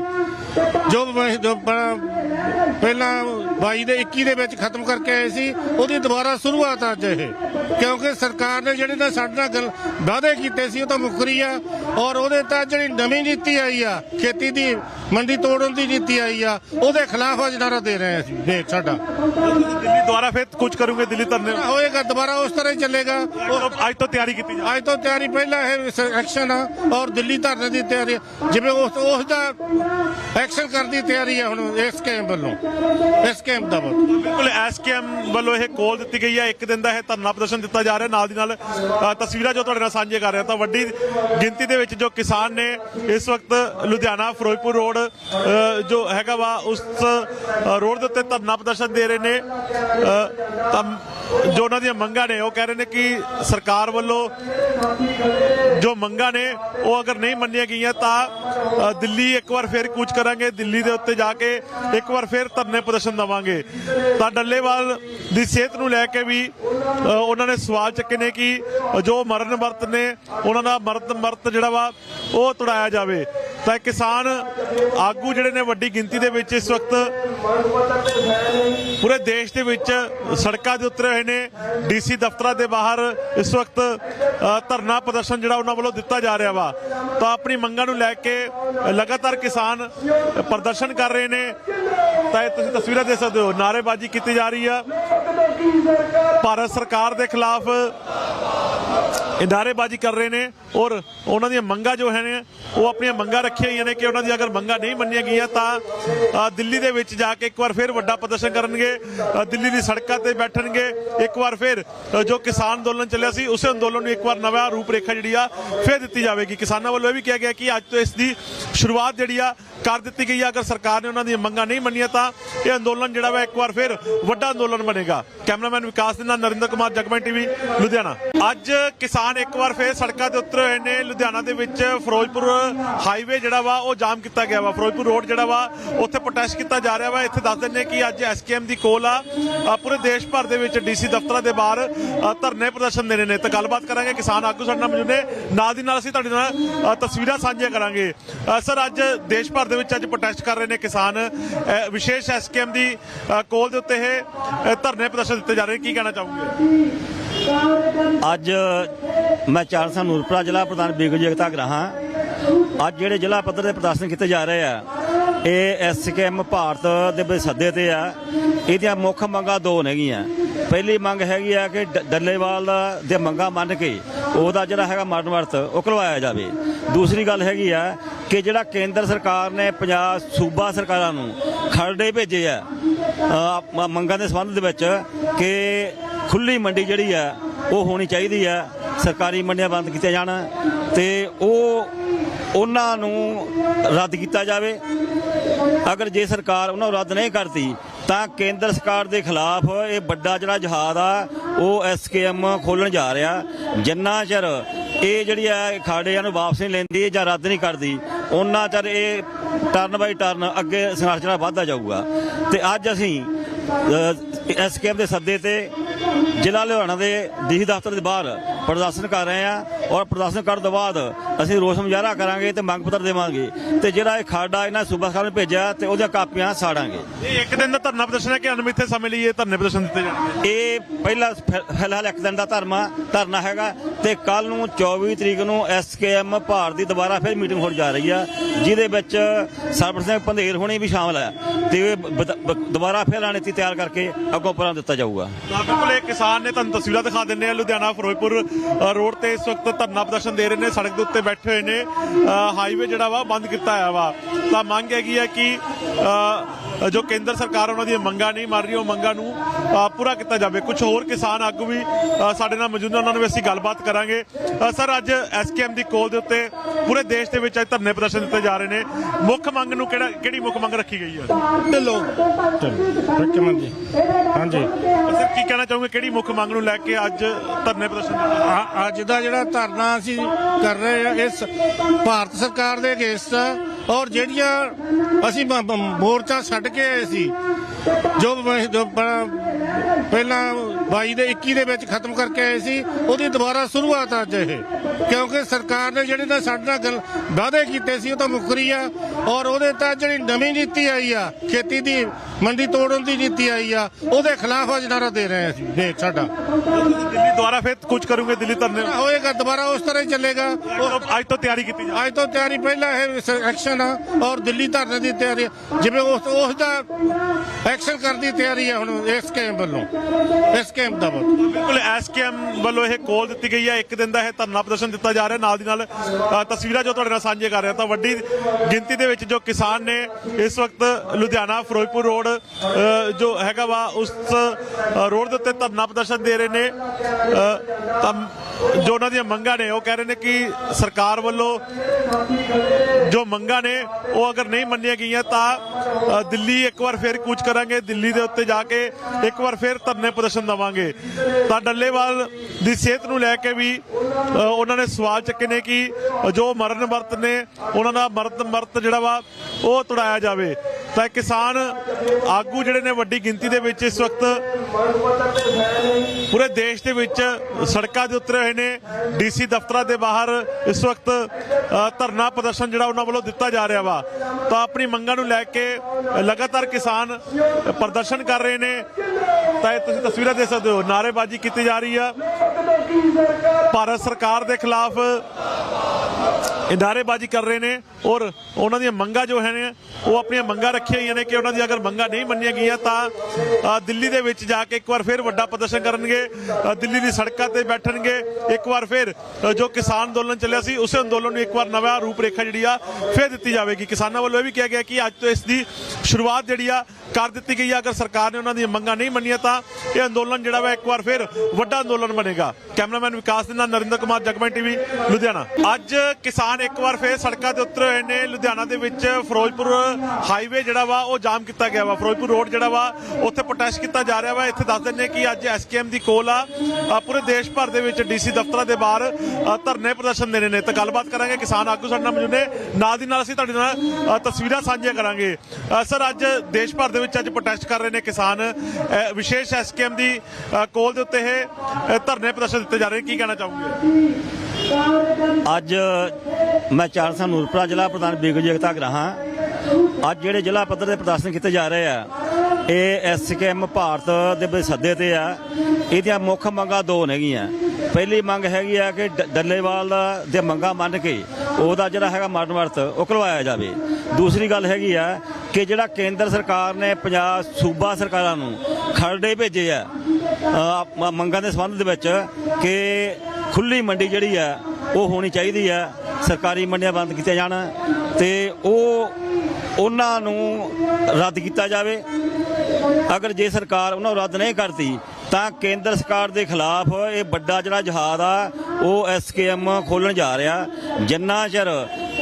ਜੋ ਪਹਿਲਾਂ 22 ਦੇ 21 ਦੇ ਵਿੱਚ ਖਤਮ ਕਰਕੇ ਆਏ ਸੀ ਉਹਦੀ ਦੁਬਾਰਾ ਸ਼ੁਰੂਆਤ ਅੱਜ ਇਹ। ਕਿਉਂਕਿ ਸਰਕਾਰ ਨੇ ਜਿਹੜੇ ਨਾਲ ਸਾਡੇ ਨਾਲ ਗੱਲ ਵਾਅਦੇ ਕੀਤੇ ਸੀ ਉਹ ਤਾਂ ਮੁੱਕਰੀ ਆ। ਔਰ ਉਹਦੇ ਤਾਂ ਜਿਹੜੀ ਨਵੀਂ ਨੀਤੀ ਆਈ ਆ ਖੇਤੀ ਦੀ ਮੰਡੀ ਤੋੜਨ ਦੀ ਨੀਤੀ ਆਈ ਆ ਉਹਦੇ ਖਿਲਾਫ ਅੱਜ ਨਾਰਾ ਦੇ ਰਹੇ ਆ ਅਸੀਂ ਦੇਖ ਸਾਡਾ। ਦਿੱਲੀ ਦੁਆਰਾ ਫਿਰ ਕੁਝ ਕਰੂਗੇ ਦਿੱਲੀ ਧਰਨੇ ਹੋਏਗਾ ਦੁਬਾਰਾ ਉਸ ਤਰ੍ਹਾਂ ਹੀ ਚੱਲੇਗਾ। ਅੱਜ ਤੋਂ ਤਿਆਰੀ ਕੀਤੀ ਜਾ ਅੱਜ ਤੋਂ ਤਿਆਰੀ ਪਹਿਲਾਂ ਇਹ ਐਕਸ਼ਨ ਆ ਔਰ ਦਿੱਲੀ ਧਰਨੇ ਦੀ ਤਿਆਰੀ ਜਿਵੇਂ ਉਸ ਉਸ ਦਾ ਐਕਸ਼ਨ ਕਰਨ ਦੀ ਤਿਆਰੀ ਹੈ ਹੁਣ ਇਸ ਕੈਂਪ ਵੱਲੋਂ। ਇਸ ਕੈਂਪ ਦਾ ਵੱਲੋਂ ਬਿਲਕੁਲ ਐਸਕੇਐਮ ਵੱਲੋਂ ਇਹ ਕੋਲ ਦਿੱਤੀ ਗਈ ਹੈ। ਇੱਕ ਦਿਨ ਦਾ ਇਹ ਧਰਨਾ ਪ੍ਰਦਰਸ਼ਨ ਦਿੱਤਾ ਜਾ ਰਿਹਾ। ਨਾਲ ਦੀ ਨਾਲ ਅ, ਤਸਵੀਰਾਂ ਜੋ ਤੁਹਾਡੇ ਨਾਲ ਸਾਂਝੇ ਕਰ ਰਿਹਾ ਤਾਂ ਵੱਡੀ ਗਿਣਤੀ ਦੇ ਵਿੱਚ ਜੋ ਕਿਸਾਨ ਨੇ ਇਸ ਵਕਤ ਲੁਧਿਆਣਾ ਫਿਰੋਜ਼ਪੁਰ ਰੋਡ ਅ, ਜੋ ਹੈਗਾ ਵਾ ਉਸ ਅ, ਰੋਡ ਦੇ ਉੱਤੇ ਧਰਨਾ ਪ੍ਰਦਰਸ਼ਨ ਦੇ ਰਹੇ ਨੇ। ਅ, ਤਾਂ ਜੋ ਉਹਨਾਂ ਦੀਆਂ ਮੰਗਾਂ ਨੇ, ਉਹ ਕਹਿ ਰਹੇ ਨੇ ਕਿ ਸਰਕਾਰ ਵੱਲੋਂ ਜੋ ਮੰਗਾਂ ਨੇ, ਉਹ ਅਗਰ ਨਹੀਂ ਮੰਨੀਆਂ ਗਈਆਂ ਤਾਂ ਦਿੱਲੀ ਇੱਕ ਵਾਰ ਫੇਰ ਕੂਚ ਕਰਾਂਗੇ। ਦਿੱਲੀ ਦੇ ਉੱਤੇ ਜਾ ਕੇ ਇੱਕ ਵਾਰ ਫੇਰ ਧਰਨੇ ਪ੍ਰਦਰਸ਼ਨ ਦਵਾਂਗੇ। ਤਾਂ ਡੱਲੇਵਾਲ ਦੀ ਸਿਹਤ ਨੂੰ ਲੈ ਕੇ ਵੀ ਉਹਨਾਂ ਨੇ ਸਵਾਲ ਚੱਕੇ ਨੇ ਕਿ ਜੋ ਮਰਨ ਵਰਤ ਨੇ, ਉਹਨਾਂ ਦਾ ਮਰਦ ਮਰਤ ਜਿਹੜਾ ਵਾ, ਉਹ ਤੁੜਾਇਆ ਜਾਵੇ। ਤਾਂ ਕਿਸਾਨ ਆਗੂ ਜਿਹੜੇ ਨੇ ਵੱਡੀ ਗਿਣਤੀ ਦੇ ਵਿੱਚ ਇਸ ਵਕਤ ਪੂਰੇ ਦੇਸ਼ ਦੇ ਵਿੱਚ ਸੜਕਾਂ ਦੇ ਉਤਰੇ ਹੋਏ ਨੇ। ਡੀਸੀ ਦਫ਼ਤਰਾਂ ਦੇ ਬਾਹਰ ਇਸ ਵਕਤ ਧਰਨਾ ਪ੍ਰਦਰਸ਼ਨ ਜਿਹੜਾ ਉਹਨਾਂ ਵੱਲੋਂ ਦਿੱਤਾ ਜਾ ਰਿਹਾ ਵਾ। ਤਾਂ ਆਪਣੀ ਮੰਗਾਂ ਨੂੰ ਲੈ ਕੇ ਲਗਾਤਾਰ ਕਿਸਾਨ ਪ੍ਰਦਰਸ਼ਨ ਕਰ ਰਹੇ ਨੇ। ਤਾਂ ਇਹ ਤੁਸੀਂ ਤਸਵੀਰਾਂ ਦੇ ਸਕਦੇ ਹੋ। ਨਾਅਰੇਬਾਜ਼ੀ ਕੀਤੀ ਜਾ ਰਹੀ ਆ। ਭਾਰਤ ਸਰਕਾਰ ਦੇ ਖਿਲਾਫ ਇਹ ਨਾਅਰੇਬਾਜ਼ੀ ਕਰ ਰਹੇ ਨੇ ਔਰ ਉਹਨਾਂ ਦੀਆਂ ਮੰਗਾਂ ਜੋ ਹੈ ਨੇ ਉਹ ਆਪਣੀਆਂ ਮੰਗਾਂ ਰੱਖੀਆਂ ਹੋਈਆਂ ਨੇ ਕਿ ਉਹਨਾਂ ਦੀ ਅਗਰ ਮੰਗਾਂ ਨਹੀਂ ਮੰਨੀਆਂ ਗਈਆਂ ਤਾਂ ਦਿੱਲੀ ਦੇ ਵਿੱਚ ਜਾ ਕੇ ਇੱਕ ਵਾਰ ਫਿਰ ਵੱਡਾ ਪ੍ਰਦਰਸ਼ਨ ਕਰਨਗੇ ਦਿੱਲੀ ਦੀ ਸੜਕਾਂ ਤੇ ਬੈਠਣਗੇ, ਇੱਕ ਵਾਰ ਫਿਰ ਜੋ ਕਿਸਾਨ ਅੰਦੋਲਨ ਚੱਲਿਆ ਸੀ, ਉਸੇ ਅੰਦੋਲਨ ਨੂੰ ਇੱਕ ਵਾਰ ਨਵਾਂ ਰੂਪ ਰੇਖਾ ਜਿਹੜੀ ਆ, ਫਿਰ ਦਿੱਤੀ ਜਾਵੇਗੀ। ਕਿਸਾਨਾਂ ਵੱਲੋਂ ਇਹ ਵੀ ਕਿਹਾ ਗਿਆ ਕਿ ਅੱਜ ਤੋਂ ਇਸ ਦੀ ਸ਼ੁਰੂਆਤ ਜਿਹੜੀ ਆ, ਕਰ ਦਿੱਤੀ ਗਈ ਆ। ਅਗਰ ਸਰਕਾਰ ਨੇ ਉਹਨਾਂ ਦੀਆਂ ਮੰਗਾਂ ਨਹੀਂ ਮੰਨੀਆਂ ਤਾਂ ਇਹ ਅੰਦੋਲਨ ਜਿਹੜਾ ਵਾ ਇੱਕ ਵਾਰ ਫਿਰ ਵੱਡਾ ਅੰਦੋਲਨ ਬਣੇਗਾ। ਕੈਮਰਾਮੈਨ ਵਿਕਾਸ ਦੇ ਨਾਲ ਨਰਿੰਦਰ ਕੁਮਾਰ, ਜਗਮਨ ਟੀਵੀ, ਲੁਧਿਆਣਾ। ਅੱਜ ਕਿਸਾਨ ਕਿਸਾਨ ਇੱਕ ਵਾਰ ਫਿਰ ਸੜਕਾਂ ਤੇ ਉਤਰੇ ਹੋਏ ਨੇ। ਲੁਧਿਆਣਾ ਦੇ ਵਿੱਚ ਫਿਰੋਜ਼ਪੁਰ ਹਾਈਵੇ ਜਿਹੜਾ ਵਾ ਉਹ ਜਾਮ ਕੀਤਾ ਗਿਆ ਵਾ। ਫਿਰੋਜ਼ਪੁਰ ਰੋਡ ਜਿਹੜਾ ਵਾ ਉੱਥੇ ਪ੍ਰੋਟੈਸਟ ਕੀਤਾ ਜਾ ਰਿਹਾ ਵਾ। ਇੱਥੇ ਦੱਸ ਦਿੰਦੇ ਕਿ ਅੱਜ ਐਸਕੇਐਮ ਦੀ ਕੋਲ ਆ। ਪੂਰੇ ਦੇਸ਼ ਭਰ ਦੇ ਵਿੱਚ ਡੀਸੀ ਦਫ਼ਤਰਾਂ ਦੇ ਬਾਹਰ ਧਰਨੇ ਪ੍ਰਦਰਸ਼ਨ ਦੇਣੇ ਨੇ। ਤਾਂ ਗੱਲਬਾਤ ਕਰਾਂਗੇ ਕਿਸਾਨ ਆਗੂ ਸਾਡੇ ਨਾਲ ਮੌਜੂਦ ਨੇ। ਨਾਲ ਦੀ ਨਾਲ ਅਸੀਂ ਤੁਹਾਡੇ ਨਾਲ ਤਸਵੀਰਾਂ ਸਾਂਝੀਆਂ ਕਰਾਂਗੇ। ਸਰ ਅੱਜ ਦੇਸ਼ ਭਰ ਦੇ ਵਿੱਚ ਅੱਜ ਪ੍ਰੋਟੈਸਟ ਕਰ ਰਹੇ ਨੇ ਕਿਸਾਨ। ਅ, ਵਿਸ਼ੇਸ਼ ਐਸਕੇਐਮ ਦੀ ਕੋਲ ਦੇ ਉੱਤੇ ਇਹ ਧਰਨੇ ਪ੍ਰਦਰਸ਼ਨ ਦਿੱਤੇ ਜਾ ਰਹੇ ਨੇ। ਕੀ ਕਹਿਣਾ ਚਾਹੋਗੇ? ਅੱਜ ਮੈਂ ਚਾਰਸਾ ਨੂਰਪੁਰਾ ਜ਼ਿਲ੍ਹਾ ਪ੍ਰਧਾਨ ਬੀਗੂ ਜਗਤਾ ਗ੍ਰਾਹਾਂ ਅੱਜ ਜਿਹੜੇ ਜ਼ਿਲ੍ਹਾ ਪੱਧਰ ਦੇ ਪ੍ਰਦਰਸ਼ਨ ਕੀਤੇ ਜਾ ਰਹੇ ਆ, ਇਹ ਐਸਕੇਐਮ ਭਾਰਤ ਦੇ ਸੱਦੇ ਤੇ ਆ। ਇਹਦੀਆਂ ਮੁੱਖ ਮੰਗਾਂ ਦੋ ਨੇਗੀਆਂ। ਪਹਿਲੀ ਮੰਗ ਹੈਗੀ ਆ ਕਿ ਡ- ਡੱਲੇਵਾਲ ਦੇ ਮੰਗਾਂ ਮੰਨ ਕੇ ਉਹਦਾ ਜਿਹੜਾ ਹੈਗਾ ਮਰਨ ਵਰਤ ਉਹ ਕਰਵਾਇਆ ਜਾਵੇ। ਦੂਸਰੀ ਗੱਲ ਹੈਗੀ ਆ ਕਿ ਜਿਹੜਾ ਕੇਂਦਰ ਸਰਕਾਰ ਨੇ ਪੰਜਾਬ ਸੂਬਾ ਸਰਕਾਰਾਂ ਨੂੰ ਖਰੜੇ ਭੇਜੇ ਆ ਅ, ਮ- ਮੰਗਾਂ ਦੇ ਸੰਬੰਧ ਦੇ ਵਿੱਚ ਕਿ ਖੁੱਲੀ ਮੰਡੀ ਜਿਹੜੀ ਆ ਉਹ ਹੋਣੀ ਚਾਹੀਦੀ ਆ ਸਰਕਾਰੀ ਮੰਡੀਆਂ ਬੰਦ ਕੀਤੀਆਂ ਜਾਣ ਤੇ ਉਹ ਉਹਨਾਂ ਨੂੰ ਰੱਦ ਕੀਤਾ ਜਾਵੇ। ਅਗਰ ਜੇ ਸਰਕਾਰ ਉਹਨਾਂ ਨੂੰ ਰੱਦ ਨਹੀਂ ਕਰਦੀ ਤਾਂ ਕੇਂਦਰ ਸਰਕਾਰ ਦੇ ਖਿਲਾਫ ਇਹ ਵੱਡਾ ਜਿਹੜਾ ਜਹਾਦ ਆ, ਉਹ ਐਸਕੇਐਮ ਖੋਲਣ ਜਾ ਰਿਹਾ। ਜਿੰਨਾ ਚਿਰ ਇਹ ਜਿਹੜੀ ਆ ਖਾੜਿਆਂ ਨੂੰ ਵਾਪਸ ਨਹੀਂ ਲੈਂਦੀ ਜਾਂ ਰੱਦ ਨਹੀਂ ਕਰਦੀ ਉਹਨਾਂ ਚਿਰ ਇਹ ਟਰਨ ਬਾਈ ਟਰਨ ਅੱਗੇ ਸੰਘਰਸ਼ ਜਿਹੜਾ ਵੱਧਦਾ ਜਾਊਗਾ। ਤੇ ਅੱਜ ਅਸੀਂ ਐਸਕੇਐਮ ਦੇ ਸੱਦੇ ਤੇ ਜ਼ਿਲ੍ਹਾ ਲੁਧਿਆਣਾ ਦੇ ਡੀਸੀ ਦਫ਼ਤਰ ਦੇ ਬਾਹਰ ਪ੍ਰਦਰਸ਼ਨ ਕਰ ਰਹੇ ਆ ਔਰ ਪ੍ਰਦਰਸ਼ਨ ਕਰਨ ਤੋਂ ਬਾਅਦ ਅਸੀਂ ਰੋਸ ਮੁਜ਼ਾਹਰਾ ਕਰਾਂਗੇ ਤੇ ਮੰਗ ਪੱਤਰ ਦੇਵਾਂਗੇ ਤੇ ਜਿਹੜਾ ਇਹ ਖਾਡਾ ਇਹਨਾਂ ਸੂਬਾ ਸਰਕਾਰ ਨੇ ਭੇਜਿਆ ਤੇ ਉਹਦੀਆਂ ਕਾਪੀਆਂ ਸਾੜਾਂਗੇ। ਇਹ ਇੱਕ ਦਿਨ ਦਾ ਧਰਨਾ ਪ੍ਰਦਰਸ਼ਨ ਹੈ ਕਿ ਅਨਮਿੱਥੇ ਸਮੇਂ ਲਈ ਇਹ ਧਰਨੇ ਪ੍ਰਦਰਸ਼ਨ ਦਿੱਤੇ ਜਾਣਗੇ? ਇਹ ਪਹਿਲਾ ਫਿਲਹਾਲ ਇੱਕ ਦਿਨ ਦਾ ਧਰਮਾ ਧਰਨਾ ਹੈਗਾ ਤੇ ਕੱਲ ਨੂੰ 24 ਤਰੀਕ ਨੂੰ ਐਸਕੇਐਮ ਭਾਰਤ ਦੀ ਦੁਬਾਰਾ ਫਿਰ ਮੀਟਿੰਗ ਹੋਣ ਜਾ ਰਹੀ ਆ ਜਿਹਦੇ ਵਿੱਚ ਸਰਬਤ ਸਿੰਘ ਪੰਧੇਰ ਹੋਣੀ ਵੀ ਸ਼ਾਮਲ ਹੈ ਤੇ ਦੁਬਾਰਾ ਫਿਰ ਰਣਨੀਤੀ ਤਿਆਰ ਕਰਕੇ ਅੱਗੋਂ ਪਰਾਂ ਦਿੱਤਾ ਜਾਊਗਾ। ਬਿਲਕੁਲ ਇਹ ਕਿਸਾਨ ਨੇ ਤੁਹਾਨੂੰ ਤਸਵੀਰਾਂ ਦਿਖਾ ਦਿੰਨੇ ਆ ਲੁਧਿਆਣਾ ਫਿਰੋਜ਼ਪੁਰ ਰੋਡ ਤੇ ਇਸ ਵਕਤ ਧਰਨਾ ਪ੍ਰਦਰਸ਼ਨ ਦੇ ਰਹੇ ਨੇ। ਸੜਕ ਦੇ ਉੱਤੇ ਬੈਠੇ ਹੋਏ ਨੇ। ਅ, ਹਾਈਵੇ ਜਿਹੜਾ ਵਾ ਬੰਦ ਕੀਤਾ ਹੋਇਆ ਵਾ। ਤਾਂ ਮੰਗ ਹੈਗੀ ਹੈ ਕਿ ਜੋ ਕੇਂਦਰ ਸਰਕਾਰ ਉਹਨਾਂ ਦੀਆਂ ਮੰਗਾਂ ਨਹੀਂ ਮੰਨ ਰਹੀ ਉਹ ਮੰਗਾਂ ਨੂੰ ਪੂਰਾ ਕੀਤਾ ਜਾਵੇ। ਕੁਝ ਹੋਰ ਕਿਸਾਨ ਆਗੂ ਵੀ ਸਾਡੇ ਨਾਲ ਮੌਜੂਦ ਨੇ ਉਹਨਾਂ ਨੂੰ ਵੀ ਅਸੀਂ ਗੱਲਬਾਤ ਕਰਾਂਗੇ। ਸਰ ਅੱਜ ਐਸਕੇਐਮ ਦੀ ਕੋਲ ਦੇ ਉੱਤੇ ਪੂਰੇ ਦੇਸ਼ ਦੇ ਵਿੱਚ ਅੱਜ ਧਰਨੇ ਪ੍ਰਦਰਸ਼ਨ ਦਿੱਤੇ ਜਾ ਰਹੇ ਨੇ। ਮੁੱਖ ਮੰਗ ਨੂੰ ਕਿਹੜਾ ਕਿਹੜੀ ਮੁੱਖ ਮੰਗ ਰੱਖੀ ਗਈ ਹੈ? ਢਿੱਲੋਂ। ਜੀ ਹਾਂਜੀ। ਸਰ ਕੀ ਕਹਿਣਾ ਚਾਹੋਗੇ ਕਿਹੜੀ ਮੁੱਖ ਮੰਗ ਨੂੰ ਲੈ ਕੇ ਅੱਜ ਧਰਨੇ ਪ੍ਰਦਰਸ਼ਨ ਅੱਜ ਦਾ ਜਿਹੜਾ ਧਰਨਾ ਅਸੀਂ ਕਰ ਰਹੇ ਆ ਇਸ ਭਾਰਤ ਸਰਕਾਰ ਦੇ ਅਗੇਂਸਟ ਔਰ ਜਿਹੜੀਆਂ ਅਸੀਂ ਮ- ਮ- ਮੋਰਚਾ ਛੱਡ ਕੇ ਆਏ ਸੀ, ਜੋ ਬ- ਜੋ ਪ- ਪਹਿਲਾਂ 22 ਦੇ 21 ਦੇ ਵਿੱਚ ਖਤਮ ਕਰਕੇ ਆਏ ਸੀ, ਉਹਦੀ ਦੁਬਾਰਾ ਸ਼ੁਰੂਆਤ ਅੱਜ ਇਹ। ਕਿਉਂਕਿ ਸਰਕਾਰ ਨੇ ਜਿਹੜੇ ਨਾਲ ਸਾਡੇ ਨਾਲ ਗੱਲ ਵਾਅਦੇ ਕੀਤੇ ਸੀ ਉਹ ਤਾਂ ਮੁੱਕਰੀ ਆ। ਔਰ ਉਹਦੇ ਤਾਂ ਜਿਹੜੀ ਨਵੀਂ ਨੀਤੀ ਆਈ ਆ ਖੇਤੀ ਦੀ ਮੰਡੀ ਤੋੜਨ ਦੀ ਨੀਤੀ ਆਈ ਆ ਉਹਦੇ ਖਿਲਾਫ ਅੱਜ ਨਾਰਾ ਦੇ ਰਹੇ ਅਸੀਂ ਦੇਖ ਸਾਡਾ। ਦਿੱਲੀ ਦੁਆਰਾ ਫਿਰ ਕੁਝ ਕਰੂਗੇ ਦਿੱਲੀ ਧਰਨੇ ਹੋਏਗਾ ਦੁਬਾਰਾ ਉਸ ਤਰ੍ਹਾਂ ਹੀ ਚੱਲੇਗਾ। ਅੱਜ ਤੋਂ ਤਿਆਰੀ ਕੀਤੀ ਜਾ ਅੱਜ ਤੋਂ ਤਿਆਰੀ ਪਹਿਲਾਂ ਇਹ ਐਕਸ਼ਨ ਆ ਔਰ ਦਿੱਲੀ ਧਰਨੇ ਦੀ ਤਿਆਰੀ। ਜਿਵੇਂ ਉਸ ਉਸ ਦਾ ਐਕਸ਼ਨ ਕਰਨ ਦੀ ਤਿਆਰੀ ਹੈ ਹੁਣ ਇਸ ਕੈਂਪ ਵੱਲੋਂ ਇਸ ਕੈਂਪ ਦਾ ਬਿਲਕੁਲ ਐਸਕੇਐਮ ਵੱਲੋਂ ਇਹ ਕੋਲ ਦਿੱਤੀ ਗਈ ਹੈ ਇੱਕ ਦਿਨ ਦਾ ਇਹ ਧਰਨਾ ਪ੍ਰਦਰਸ਼ਨ ਦਿੱਤਾ ਜਾ ਰਿਹਾ ਨਾਲ ਦੀ ਨਾਲ ਤਸਵੀਰਾਂ ਜੋ ਤੁਹਾਡੇ ਨਾਲ ਸਾਂਝੇ ਕਰ ਰਿਹਾ ਤਾਂ ਵੱਡੀ ਗਿਣਤੀ ਦੇ ਵਿੱਚ ਜੋ ਕਿਸਾਨ ਨੇ ਇਸ ਵਕਤ ਲੁਧਿਆਣਾ ਫਿਰੋਜ਼ਪੁਰ ਰੋਡ ਜੋ ਹੈਗਾ ਵਾ, ਉਸ ਰੋਡ ਦੇ ਉੱਤੇ ਧਰਨਾ ਪ੍ਰਦਰਸ਼ਨ ਦੇ ਰਹੇ ਨੇ। ਤਾਂ ਜੋ ਉਹਨਾਂ ਦੀਆਂ ਮੰਗਾਂ ਨੇ, ਉਹ ਕਹਿ ਰਹੇ ਨੇ ਕਿ ਸਰਕਾਰ ਵੱਲੋਂ ਜੋ ਮੰਗਾਂ ਨੇ, ਉਹ ਅਗਰ ਨਹੀਂ ਮੰਨੀਆਂ ਗਈਆਂ ਤਾਂ ਦਿੱਲੀ ਇੱਕ ਵਾਰ ਫਿਰ ਕੂਚ ਕਰਾਂਗੇ। ਦਿੱਲੀ ਦੇ ਉੱਤੇ ਜਾ ਕੇ ਇੱਕ ਵਾਰ ਫਿਰ ਧਰਨੇ ਪ੍ਰਦਰਸ਼ਨ ਦਵਾਂਗੇ। ਤਾਂ ਡੱਲੇਵਾਲ ਦੀ ਸਿਹਤ ਨੂੰ ਲੈ ਕੇ ਵੀ ਉਹਨਾਂ ਨੇ ਸਵਾਲ ਚੱਕੇ ਨੇ ਕਿ ਜੋ ਮਰਨ ਵਰਤ ਨੇ, ਉਹਨਾਂ ਦਾ ਮਰਨ ਵਰਤ ਜਿਹੜਾ ਵਾ, ਉਹ ਤੁੜਾਇਆ ਜਾਵੇ। ਤਾਂ ਕਿਸਾਨ ਆਗੂ ਜਿਹੜੇ ਨੇ ਵੱਡੀ ਗਿਣਤੀ ਦੇ ਵਿੱਚ ਇਸ ਵਕਤ ਪੂਰੇ ਦੇਸ਼ ਦੇ ਵਿੱਚ ਸੜਕਾਂ ਦੇ ਉਤਰੇ ਹੋਏ ਨੇ, ਡੀਸੀ ਦਫ਼ਤਰਾਂ ਦੇ ਬਾਹਰ ਇਸ ਵਕਤ ਧਰਨਾ ਪ੍ਰਦਰਸ਼ਨ ਜਿਹੜਾ ਉਹਨਾਂ ਵੱਲੋਂ ਦਿੱਤਾ ਜਾ ਰਿਹਾ ਵਾ। ਤਾਂ ਆਪਣੀ ਮੰਗਾਂ ਨੂੰ ਲੈ ਕੇ ਲਗਾਤਾਰ ਕਿਸਾਨ ਪ੍ਰਦਰਸ਼ਨ ਕਰ ਰਹੇ ਨੇ। ਤਾਂ ਇਹ ਤੁਸੀਂ ਤਸਵੀਰਾਂ ਦੇਖ ਸਕਦੇ ਹੋ। ਨਾਅਰੇਬਾਜ਼ੀ ਕੀਤੀ ਜਾ ਰਹੀ ਆ। ਭਾਰਤ ਸਰਕਾਰ ਦੇ ਖਿਲਾਫ ਇਹ ਕਰ ਰਹੇ ਨੇ ਔਰ ਉਹਨਾਂ ਦੀਆਂ ਮੰਗਾਂ ਜੋ ਹੈ ਨੇ ਉਹ ਆਪਣੀਆਂ ਮੰਗਾਂ ਰੱਖੀਆਂ ਹੋਈਆਂ ਨੇ ਕਿ ਉਹਨਾਂ ਦੀ ਅਗਰ ਮੰਗਾਂ ਨਹੀਂ ਮੰਨੀਆਂ ਗਈਆਂ ਤਾਂ ਦਿੱਲੀ ਦੇ ਵਿੱਚ ਜਾ ਕੇ ਇੱਕ ਵਾਰ ਫਿਰ ਵੱਡਾ ਪ੍ਰਦਰਸ਼ਨ ਕਰਨਗੇ ਦਿੱਲੀ ਦੀ ਸੜਕਾਂ ਤੇ ਬੈਠਣਗੇ, ਇੱਕ ਵਾਰ ਫਿਰ ਜੋ ਕਿਸਾਨ ਅੰਦੋਲਨ ਚੱਲਿਆ ਸੀ, ਉਸੇ ਅੰਦੋਲਨ ਨੂੰ ਇੱਕ ਵਾਰ ਨਵਾਂ ਰੂਪ ਰੇਖਾ ਜਿਹੜੀ ਆ, ਫਿਰ ਦਿੱਤੀ ਜਾਵੇਗੀ। ਕਿਸਾਨਾਂ ਵੱਲੋਂ ਇਹ ਵੀ ਕਿਹਾ ਗਿਆ ਕਿ ਅੱਜ ਤੋਂ ਇਸ ਦੀ ਸ਼ੁਰੂਆਤ ਜਿਹੜੀ ਆ, ਕਰ ਦਿੱਤੀ ਗਈ ਆ। ਅਗਰ ਸਰਕਾਰ ਨੇ ਉਹਨਾਂ ਦੀਆਂ ਮੰਗਾਂ ਨਹੀਂ ਮੰਨੀਆਂ ਤਾਂ ਇਹ ਅੰਦੋਲਨ ਜਿਹੜਾ ਵਾ ਇੱਕ ਵਾਰ ਫਿਰ ਵੱਡਾ ਅੰਦੋਲਨ ਬਣੇਗਾ। ਕੈਮਰਾਮੈਨ ਵਿਕਾਸ ਦੇ ਨਾਲ ਨਰਿੰਦਰ ਕੁਮਾਰ, ਜਗਮਨ ਟੀਵੀ, ਲੁਧਿਆਣਾ। ਅੱਜ ਕਿਸਾਨ ਕਿਸਾਨ ਇੱਕ ਵਾਰ ਫਿਰ ਸੜਕਾਂ ਤੇ ਉਤਰੇ ਹੋਏ ਨੇ। ਲੁਧਿਆਣਾ ਦੇ ਵਿੱਚ ਫਿਰੋਜ਼ਪੁਰ ਹਾਈਵੇ ਜਿਹੜਾ ਵਾ ਉਹ ਜਾਮ ਕੀਤਾ ਗਿਆ ਵਾ। ਫਿਰੋਜ਼ਪੁਰ ਰੋਡ ਜਿਹੜਾ ਵਾ ਉੱਥੇ ਪ੍ਰੋਟੈਸਟ ਕੀਤਾ ਜਾ ਰਿਹਾ ਵਾ। ਇੱਥੇ ਦੱਸ ਦਿੰਨੇ ਕਿ ਅੱਜ ਐਸਕੇਐਮ ਦੀ ਕੋਲ ਆ। ਪੂਰੇ ਦੇਸ਼ ਭਰ ਦੇ ਵਿੱਚ ਡੀਸੀ ਦਫ਼ਤਰਾਂ ਦੇ ਬਾਹਰ ਧਰਨੇ ਪ੍ਰਦਰਸ਼ਨ ਦੇਣੇ ਨੇ। ਤਾਂ ਗੱਲਬਾਤ ਕਰਾਂਗੇ ਕਿਸਾਨ ਆਗੂ ਸਾਡੇ ਨਾਲ ਮੌਜੂਦ ਨੇ। ਨਾਲ ਦੀ ਨਾਲ ਅਸੀਂ ਤੁਹਾਡੇ ਨਾਲ ਤਸਵੀਰਾਂ ਸਾਂਝੀਆਂ ਕਰਾਂਗੇ। ਸਰ ਅੱਜ ਦੇਸ਼ ਭਰ ਦੇ ਵਿੱਚ ਅੱਜ ਪ੍ਰੋਟੈਸਟ ਕਰ ਰਹੇ ਨੇ ਕਿਸਾਨ। ਅ, ਵਿਸ਼ੇਸ਼ ਐਸਕੇਐਮ ਦੀ ਕੋਲ ਦੇ ਉੱਤੇ ਇਹ ਧਰਨੇ ਪ੍ਰਦਰਸ਼ਨ ਦਿੱਤੇ ਜਾ ਰਹੇ ਨੇ। ਕੀ ਕਹਿਣਾ ਚਾਹੋਗੇ? ਅੱਜ ਮੈਂ ਚਾਰਸਾ ਨੂਰਪੁਰਾ ਜ਼ਿਲ੍ਹਾ ਪ੍ਰਧਾਨ ਬੀਗੂ ਜਗਤਾ ਗ੍ਰਾਹਾਂ ਅੱਜ ਜਿਹੜੇ ਜ਼ਿਲ੍ਹਾ ਪੱਧਰ ਦੇ ਪ੍ਰਦਰਸ਼ਨ ਕੀਤੇ ਜਾ ਰਹੇ ਆ, ਇਹ ਐਸਕੇਐਮ ਭਾਰਤ ਦੇ ਸੱਦੇ ਤੇ ਆ। ਇਹਦੀਆਂ ਮੁੱਖ ਮੰਗਾਂ ਦੋ ਨੇਗੀਆਂ। ਪਹਿਲੀ ਮੰਗ ਹੈਗੀ ਆ ਕਿ ਡੱਲੇਵਾਲ ਦਾ ਦੇ ਮੰਗਾਂ ਮੰਨ ਕੇ ਉਹਦਾ ਜਿਹੜਾ ਹੈਗਾ ਮਰਨ ਵਰਤ, ਉਹ ਕਰਵਾਇਆ ਜਾਵੇ। ਦੂਸਰੀ ਗੱਲ ਹੈਗੀ ਆ ਕਿ ਜਿਹੜਾ ਕੇਂਦਰ ਸਰਕਾਰ ਨੇ ਪੰਜਾਬ ਸੂਬਾ ਸਰਕਾਰਾਂ ਨੂੰ ਖਰੜੇ ਭੇਜੇ ਆ ਮੰਗਾਂ ਦੇ ਸੰਬੰਧ ਦੇ ਵਿੱਚ ਕਿ ਖੁੱਲੀ ਮੰਡੀ ਜਿਹੜੀ ਹੈ ਉਹ ਹੋਣੀ ਚਾਹੀਦੀ ਹੈ ਸਰਕਾਰੀ ਮੰਡੀਆਂ ਬੰਦ ਕੀਤੀਆਂ ਜਾਣ ਤੇ ਉਹ ਉਹਨਾਂ ਨੂੰ ਰੱਦ ਕੀਤਾ ਜਾਵੇ। ਅਗਰ ਜੇ ਸਰਕਾਰ ਉਹਨਾਂ ਨੂੰ ਰੱਦ ਨਹੀਂ ਕਰਦੀ, ਤਾਂ ਕੇਂਦਰ ਸਰਕਾਰ ਦੇ ਖਿਲਾਫ ਇਹ ਵੱਡਾ ਜਿਹੜਾ ਜਹਾਦ ਆ, ਉਹ ਐਸਕੇਐਮ ਖੋਲਣ ਜਾ ਰਿਹਾ। ਜਿੰਨਾ ਚਿਰ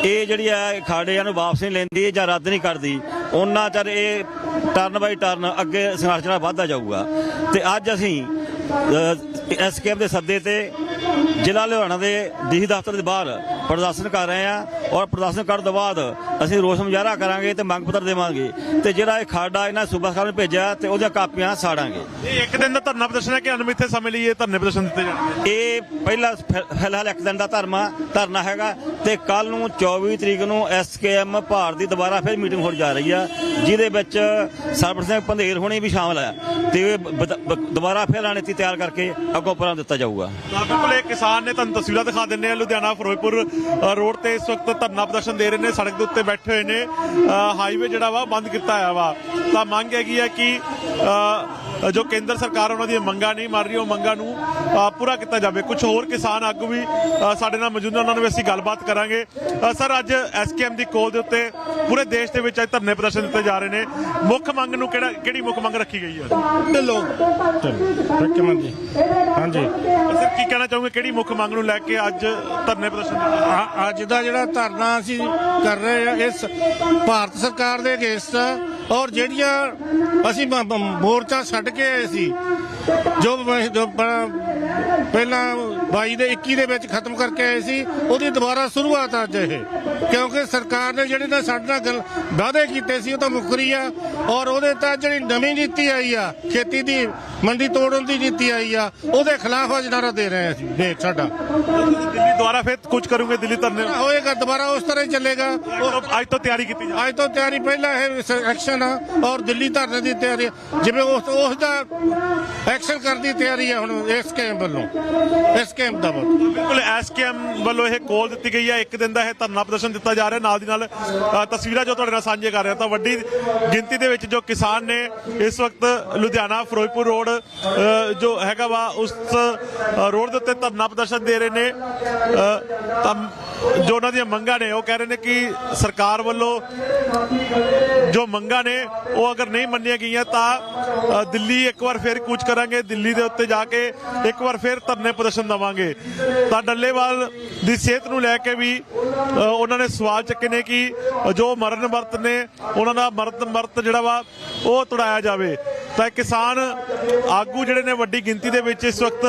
ਇਹ ਜਿਹੜੀ ਆ ਖਾੜਿਆਂ ਨੂੰ ਵਾਪਸ ਨਹੀਂ ਲੈਂਦੀ ਜਾਂ ਰੱਦ ਨਹੀਂ ਕਰਦੀ, ਉਹਨਾਂ ਚਿਰ ਇਹ ਟਰਨ ਬਾਈ ਟਰਨ ਅੱਗੇ ਸੰਘਰਸ਼ ਜਿਹੜਾ ਵੱਧਦਾ ਜਾਊਗਾ। ਤੇ ਅੱਜ ਅਸੀਂ ਐਸਕੇਐਮ ਦੇ ਸੱਦੇ ਤੇ ਜ਼ਿਲ੍ਹਾ ਲੁਧਿਆਣਾ ਦੇ ਡੀਸੀ ਦਫ਼ਤਰ ਦੇ ਬਾਹਰ ਪ੍ਰਦਰਸ਼ਨ ਕਰ ਰਹੇ ਆ ਔਰ ਪ੍ਰਦਰਸ਼ਨ ਕਰਨ ਤੋਂ ਬਾਅਦ ਅਸੀਂ ਰੋਸ ਮੁਜ਼ਾਹਰਾ ਕਰਾਂਗੇ ਤੇ ਮੰਗ ਪੱਤਰ ਦੇਵਾਂਗੇ। ਤੇ ਜਿਹੜਾ ਇਹ ਖਾਡਾ ਇਹਨਾਂ ਸੂਬਾ ਸਰਕਾਰ ਨੇ ਭੇਜਿਆ ਤੇ ਉਹਦੀਆਂ ਕਾਪੀਆਂ ਸਾੜਾਂਗੇ। ਇਹ ਇੱਕ ਦਿਨ ਦਾ ਧਰਨਾ ਪ੍ਰਦਰਸ਼ਨ ਹੈ ਕਿ ਅਨਮਿੱਥੇ ਸਮੇਂ ਲਈ ਇਹ ਧਰਨੇ ਪ੍ਰਦਰਸ਼ਨ ਦਿੱਤੇ ਜਾਣਗੇ? ਇਹ ਪਹਿਲਾ ਫਿਲਹਾਲ ਇੱਕ ਦਿਨ ਦਾ ਧਰਮਾ ਧਰਨਾ ਹੈਗਾ ਤੇ ਕੱਲ ਨੂੰ 24 ਤਰੀਕ ਨੂੰ ਐਸਕੇਐਮ ਭਾਰਤ ਦੀ ਦੁਬਾਰਾ ਫਿਰ ਮੀਟਿੰਗ ਹੋਣ ਜਾ ਰਹੀ ਆ ਜਿਹਦੇ ਵਿੱਚ ਸਰਬਰ ਸਿੰਘ ਪੰਧੇਰ ਹੋਣੀ ਵੀ ਸ਼ਾਮਲ ਹੈ ਤੇ ਦੁਬਾਰਾ ਫਿਰ ਰਣਨੀਤੀ ਤਿਆਰ ਕਰਕੇ ਅੱਗੋਂ ਪਰਾਂ ਦਿੱਤਾ ਜਾਊਗਾ। ਬਿਲਕੁਲ ਇਹ ਕਿਸਾਨ ਨੇ ਤੁਹਾਨੂੰ ਤਸਵੀਰਾਂ ਦਿਖਾ ਦਿੰਨੇ ਆ ਲੁਧਿਆਣਾ ਫਿਰੋਜ਼ਪੁਰ ਰੋਡ ਤੇ ਇਸ ਵਕਤ ਧਰਨਾ ਪ੍ਰਦਰਸ਼ਨ ਦੇ ਰਹੇ ਨੇ ਸੜਕ ਦੇ ਉੱਤੇ ਬੈਠੇ ਹੋਏ ਨੇ। ਹਾਈਵੇ ਜਿਹੜਾ ਵਾ ਬੰਦ ਕੀਤਾ ਹੋਇਆ ਵਾ। ਤਾਂ ਮੰਗ ਹੈਗੀ ਹੈ ਕਿ ਜੋ ਕੇਂਦਰ ਸਰਕਾਰ ਉਹਨਾਂ ਦੀਆਂ ਮੰਗਾਂ ਨਹੀਂ ਮੰਨ ਰਹੀ ਉਹ ਮੰਗਾਂ ਨੂੰ ਪੂਰਾ ਕੀਤਾ ਜਾਵੇ। ਕੁਝ ਹੋਰ ਕਿਸਾਨ ਆਗੂ ਵੀ ਸਾਡੇ ਨਾਲ ਮੌਜੂਦ ਨੇ ਉਹਨਾਂ ਨੂੰ ਵੀ ਅਸੀਂ ਗੱਲਬਾਤ ਕਰਾਂਗੇ। ਸਰ ਅੱਜ ਐਸਕੇਐਮ ਦੀ ਕੋਲ ਦੇ ਉੱਤੇ ਪੂਰੇ ਦੇਸ਼ ਦੇ ਵਿੱਚ ਅੱਜ ਧਰਨੇ ਪ੍ਰਦਰਸ਼ਨ ਦਿੱਤੇ ਜਾ ਰਹੇ ਨੇ। ਮੁੱਖ ਮੰਗ ਨੂੰ ਕਿਹੜਾ ਕਿਹੜੀ ਮੁੱਖ ਮੰਗ ਰੱਖੀ ਗਈ ਹੈ? ਚਲੋ ਚਲੋ ਜੀ ਹਾਂਜੀ ਸਰ ਕੀ ਕਹਿਣਾ ਚਾਹੋਗੇ? ਕਿਹੜੀ ਮੁੱਖ ਮੰਗ ਨੂੰ ਲੈ ਕੇ ਅੱਜ ਧਰਨੇ ਪ੍ਰਦਰਸ਼ਨ ਦਿੱਤੇ ਜਾ ਅੱਜ ਦਾ ਜਿਹੜਾ ਧਰਨਾ ਅਸੀਂ ਕਰ ਰਹੇ ਆ ਇਸ ਭਾਰਤ ਸਰਕਾਰ ਦੇ ਅਗੇਂਸਟ ਔਰ ਜਿਹੜੀਆਂ ਅਸੀਂ ਮ- ਮ- ਮੋਰਚਾ ਛੱਡ ਕੇ ਆਏ ਸੀ, ਜੋ ਬ- ਜੋ ਪ- ਪਹਿਲਾਂ 22 ਦੇ 21 ਦੇ ਵਿੱਚ ਖਤਮ ਕਰਕੇ ਆਏ ਸੀ ਉਹਦੀ ਦੁਬਾਰਾ ਸ਼ੁਰੂਆਤ ਅੱਜ ਇਹ। ਕਿਉਂਕਿ ਸਰਕਾਰ ਨੇ ਜਿਹੜੇ ਨਾਲ ਸਾਡੇ ਨਾਲ ਵਾਅਦੇ ਕੀਤੇ ਸੀ ਉਹ ਤਾਂ ਮੁੱਕਰੀ ਆ ਔਰ ਉਹਦੇ ਤਾਂ ਜਿਹੜੀ ਨਵੀਂ ਨੀਤੀ ਆਈ ਆ ਖੇਤੀ ਦੀ ਮੰਡੀ ਤੋੜਨ ਦੀ ਨੀਤੀ ਆਈ ਆ ਉਹਦੇ ਖਿਲਾਫ ਅੱਜ ਨਾਰਾ ਦੇ ਰਹੇ ਆ ਅਸੀਂ ਦੇ ਸਾਡਾ। ਦਿੱਲੀ ਦੁਆਰਾ ਫਿਰ ਕੁਝ ਕਰੂਗੇ ਦਿੱਲੀ ਧਰਨੇ ਹੋਏਗਾ ਦੁਬਾਰਾ ਉਸ ਤਰ੍ਹਾਂ ਹੀ ਚੱਲੇਗਾ। ਅੱਜ ਤੋਂ ਤਿਆਰੀ ਕੀਤੀ ਜਾ ਅੱਜ ਤੋਂ ਤਿਆਰੀ ਪਹਿਲਾਂ ਇਹ ਐਕਸ਼ਨ ਆ ਔਰ ਦਿੱਲੀ ਧਰਨੇ ਦੀ ਤਿਆਰੀ ਆ। ਜਿਵੇਂ ਉਸ ਉਸ ਦਾ ਐਕਸ਼ਨ ਕਰਨ ਦੀ ਤਿਆਰੀ ਹੈ ਹੁਣ ਇਸ ਕੈਂਪ ਵੱਲੋਂ। ਇਸ ਕੈਂਪ ਦਾ ਵੱਲੋਂ ਬਿਲਕੁਲ ਐਸਕੇਐਮ ਵੱਲੋਂ ਇਹ ਕੋਲ ਦਿੱਤੀ ਗਈ ਹੈ। ਇੱਕ ਦਿਨ ਦਾ ਇਹ ਧਰਨਾ ਪ੍ਰਦਰਸ਼ਨ ਦਿੱਤਾ ਜਾ ਰਿਹਾ ਨਾਲ ਦੀ ਨਾਲ ਅ, ਤਸਵੀਰਾਂ ਜੋ ਤੁਹਾਡੇ ਨਾਲ ਸਾਂਝੇ ਕਰ ਰਿਹਾ ਤਾਂ ਵੱਡੀ ਗਿਣਤੀ ਦੇ ਵਿੱਚ ਜੋ ਕਿਸਾਨ ਨੇ ਇਸ ਵਕਤ ਲੁਧਿਆਣਾ ਫਿਰੋਜ਼ਪੁਰ ਰੋਡ ਅ, ਜੋ ਹੈਗਾ ਵਾ ਉਸ ਅ, ਰੋਡ ਦੇ ਉੱਤੇ ਧਰਨਾ ਪ੍ਰਦਰਸ਼ਨ ਦੇ ਰਹੇ ਨੇ। ਅ, ਤਾਂ ਜੋ ਉਹਨਾਂ ਦੀਆਂ ਮੰਗਾਂ ਨੇ ਉਹ ਕਹਿ ਰਹੇ ਨੇ ਕਿ ਸਰਕਾਰ ਵੱਲੋਂ ਜੋ ਮੰਗਾਂ ਨੇ ਉਹ ਅਗਰ ਨਹੀਂ ਮੰਨੀਆਂ ਗਈਆਂ ਤਾਂ ਅ, ਦਿੱਲੀ ਇੱਕ ਵਾਰ ਫਿਰ ਕੂਚ ਕਰਾਂਗੇ। ਦਿੱਲੀ ਦੇ ਉੱਤੇ ਜਾ ਕੇ ਇੱਕ ਵਾਰ ਫਿਰ ਧਰਨੇ ਪ੍ਰਦਰਸ਼ਨ ਦਵਾਂਗੇ। ਤਾਂ ਡੱਲੇਵਾਲ ਦੀ ਸਿਹਤ ਨੂੰ ਲੈ ਕੇ ਵੀ ਉਹਨਾਂ ਨੇ ਸਵਾਲ ਚੱਕੇ ਨੇ ਕਿ ਜੋ ਮਰਨ ਵਰਤ ਨੇ, ਉਹਨਾਂ ਦਾ ਮਰਨ ਵਰਤ ਜਿਹੜਾ ਵਾ, ਉਹ ਤੁੜਾਇਆ ਜਾਵੇ। ਤਾਂ ਕਿਸਾਨ ਆਗੂ ਜਿਹੜੇ ਨੇ ਵੱਡੀ ਗਿਣਤੀ ਦੇ ਵਿੱਚ ਇਸ ਵਕਤ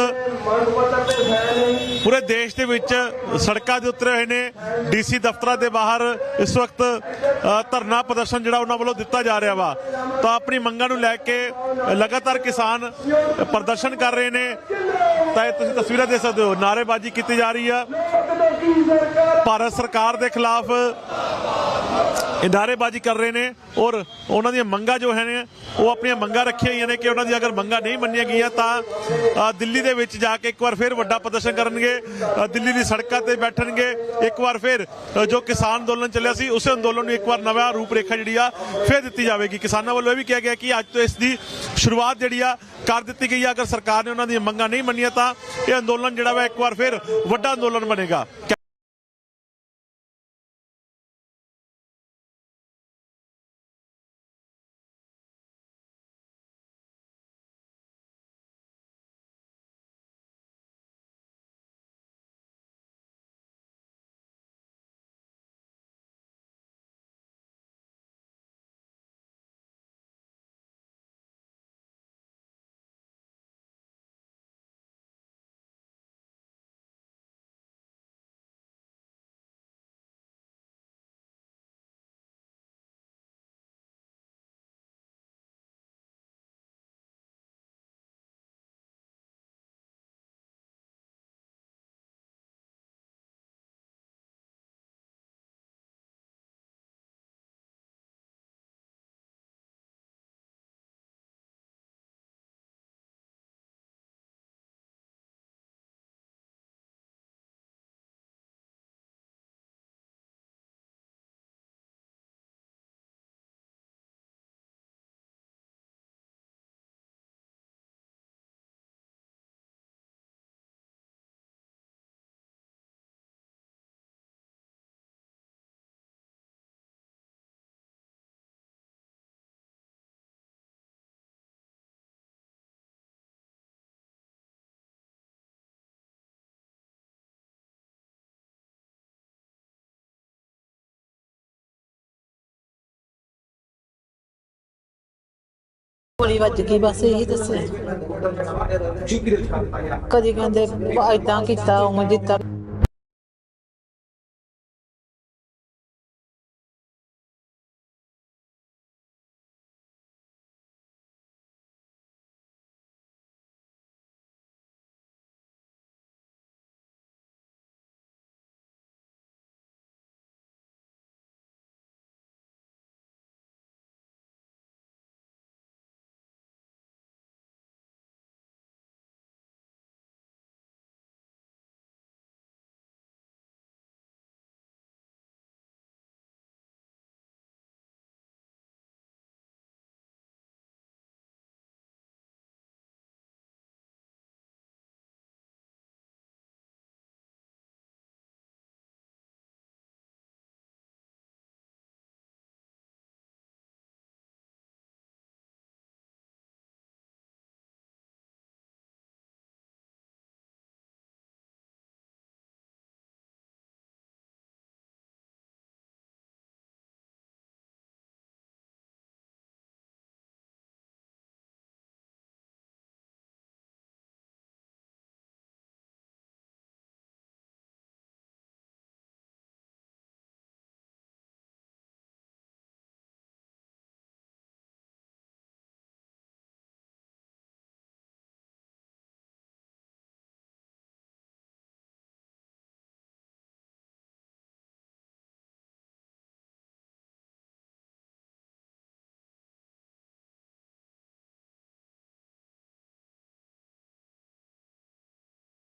ਪੂਰੇ ਦੇਸ਼ ਦੇ ਵਿੱਚ ਸੜਕਾਂ ਦੇ ਉਤਰੇ ਹੋਏ ਨੇ, ਡੀਸੀ ਦਫ਼ਤਰਾਂ ਦੇ ਬਾਹਰ ਇਸ ਵਕਤ ਧਰਨਾ ਪ੍ਰਦਰਸ਼ਨ ਜਿਹੜਾ ਉਹਨਾਂ ਵੱਲੋਂ ਦਿੱਤਾ ਜਾ ਰਿਹਾ ਵਾ। ਤਾਂ ਆਪਣੀ ਮੰਗਾਂ ਨੂੰ ਲੈ ਕੇ ਲਗਾਤਾਰ ਕਿਸਾਨ ਪ੍ਰਦਰਸ਼ਨ ਕਰ ਰਹੇ ਨੇ। ਤਾਂ ਇਹ ਤੁਸੀਂ ਤਸਵੀਰਾਂ ਦੇਖ ਸਕਦੇ ਹੋ। ਨਾਅਰੇਬਾਜ਼ੀ ਕੀਤੀ ਜਾ ਰਹੀ ਆ। ਭਾਰਤ ਸਰਕਾਰ ਦੇ ਖਿਲਾਫ ਇਹ ਨਾਅਰੇਬਾਜ਼ੀ ਕਰ ਰਹੇ ਨੇ ਔਰ ਉਹਨਾਂ ਦੀਆਂ ਮੰਗਾਂ ਜੋ ਹੈ ਨੇ, ਉਹ ਆਪਣੀਆਂ ਮੰਗਾਂ ਰੱਖੀਆਂ ਹੋਈਆਂ ਨੇ ਕਿ ਉਹਨਾਂ ਦੀ ਅਗਰ ਮੰਗਾਂ ਨਹੀਂ ਮੰਨੀਆਂ ਗਈਆਂ ਤਾਂ ਦਿੱਲੀ ਦੇ ਵਿੱਚ ਜਾ ਕੇ ਇੱਕ ਵਾਰ ਫਿਰ ਵੱਡਾ ਪ੍ਰਦਰਸ਼ਨ ਕਰਨਗੇ ਦਿੱਲੀ ਦੀ ਸੜਕਾਂ ਤੇ ਬੈਠਣਗੇ, ਇੱਕ ਵਾਰ ਫਿਰ ਜੋ ਕਿਸਾਨ ਅੰਦੋਲਨ ਚੱਲਿਆ ਸੀ, ਉਸੇ ਅੰਦੋਲਨ ਨੂੰ ਇੱਕ ਵਾਰ ਨਵਾਂ ਰੂਪ ਰੇਖਾ ਜਿਹੜੀ ਆ, ਫਿਰ ਦਿੱਤੀ ਜਾਵੇਗੀ। ਕਿਸਾਨਾਂ ਵੱਲੋਂ ਇਹ ਵੀ ਕਿਹਾ ਗਿਆ ਕਿ ਅੱਜ ਤੋਂ ਇਸ ਦੀ ਸ਼ੁਰੂਆਤ ਜਿਹੜੀ ਆ, ਕਰ ਦਿੱਤੀ ਗਈ ਆ। ਅਗਰ ਸਰਕਾਰ ਨੇ ਉਹਨਾਂ ਦੀਆਂ ਮੰਗਾਂ ਨਹੀਂ ਮੰਨੀਆਂ ਤਾਂ ਇਹ ਅੰਦੋਲਨ ਜਿਹੜਾ ਵਾ ਇੱਕ ਵਾਰ ਫਿਰ ਵੱਡਾ ਅੰਦੋਲਨ ਬਣੇਗਾ। ਗੋਲੀ ਵੱਜ ਗਈ ਬਸ ਇਹੀ ਦੱਸਿਆ। ਕਦੀ ਕਹਿੰਦੇ ਏਦਾਂ ਕੀਤਾ ਉਵੇਂ ਦਿੱਤਾ।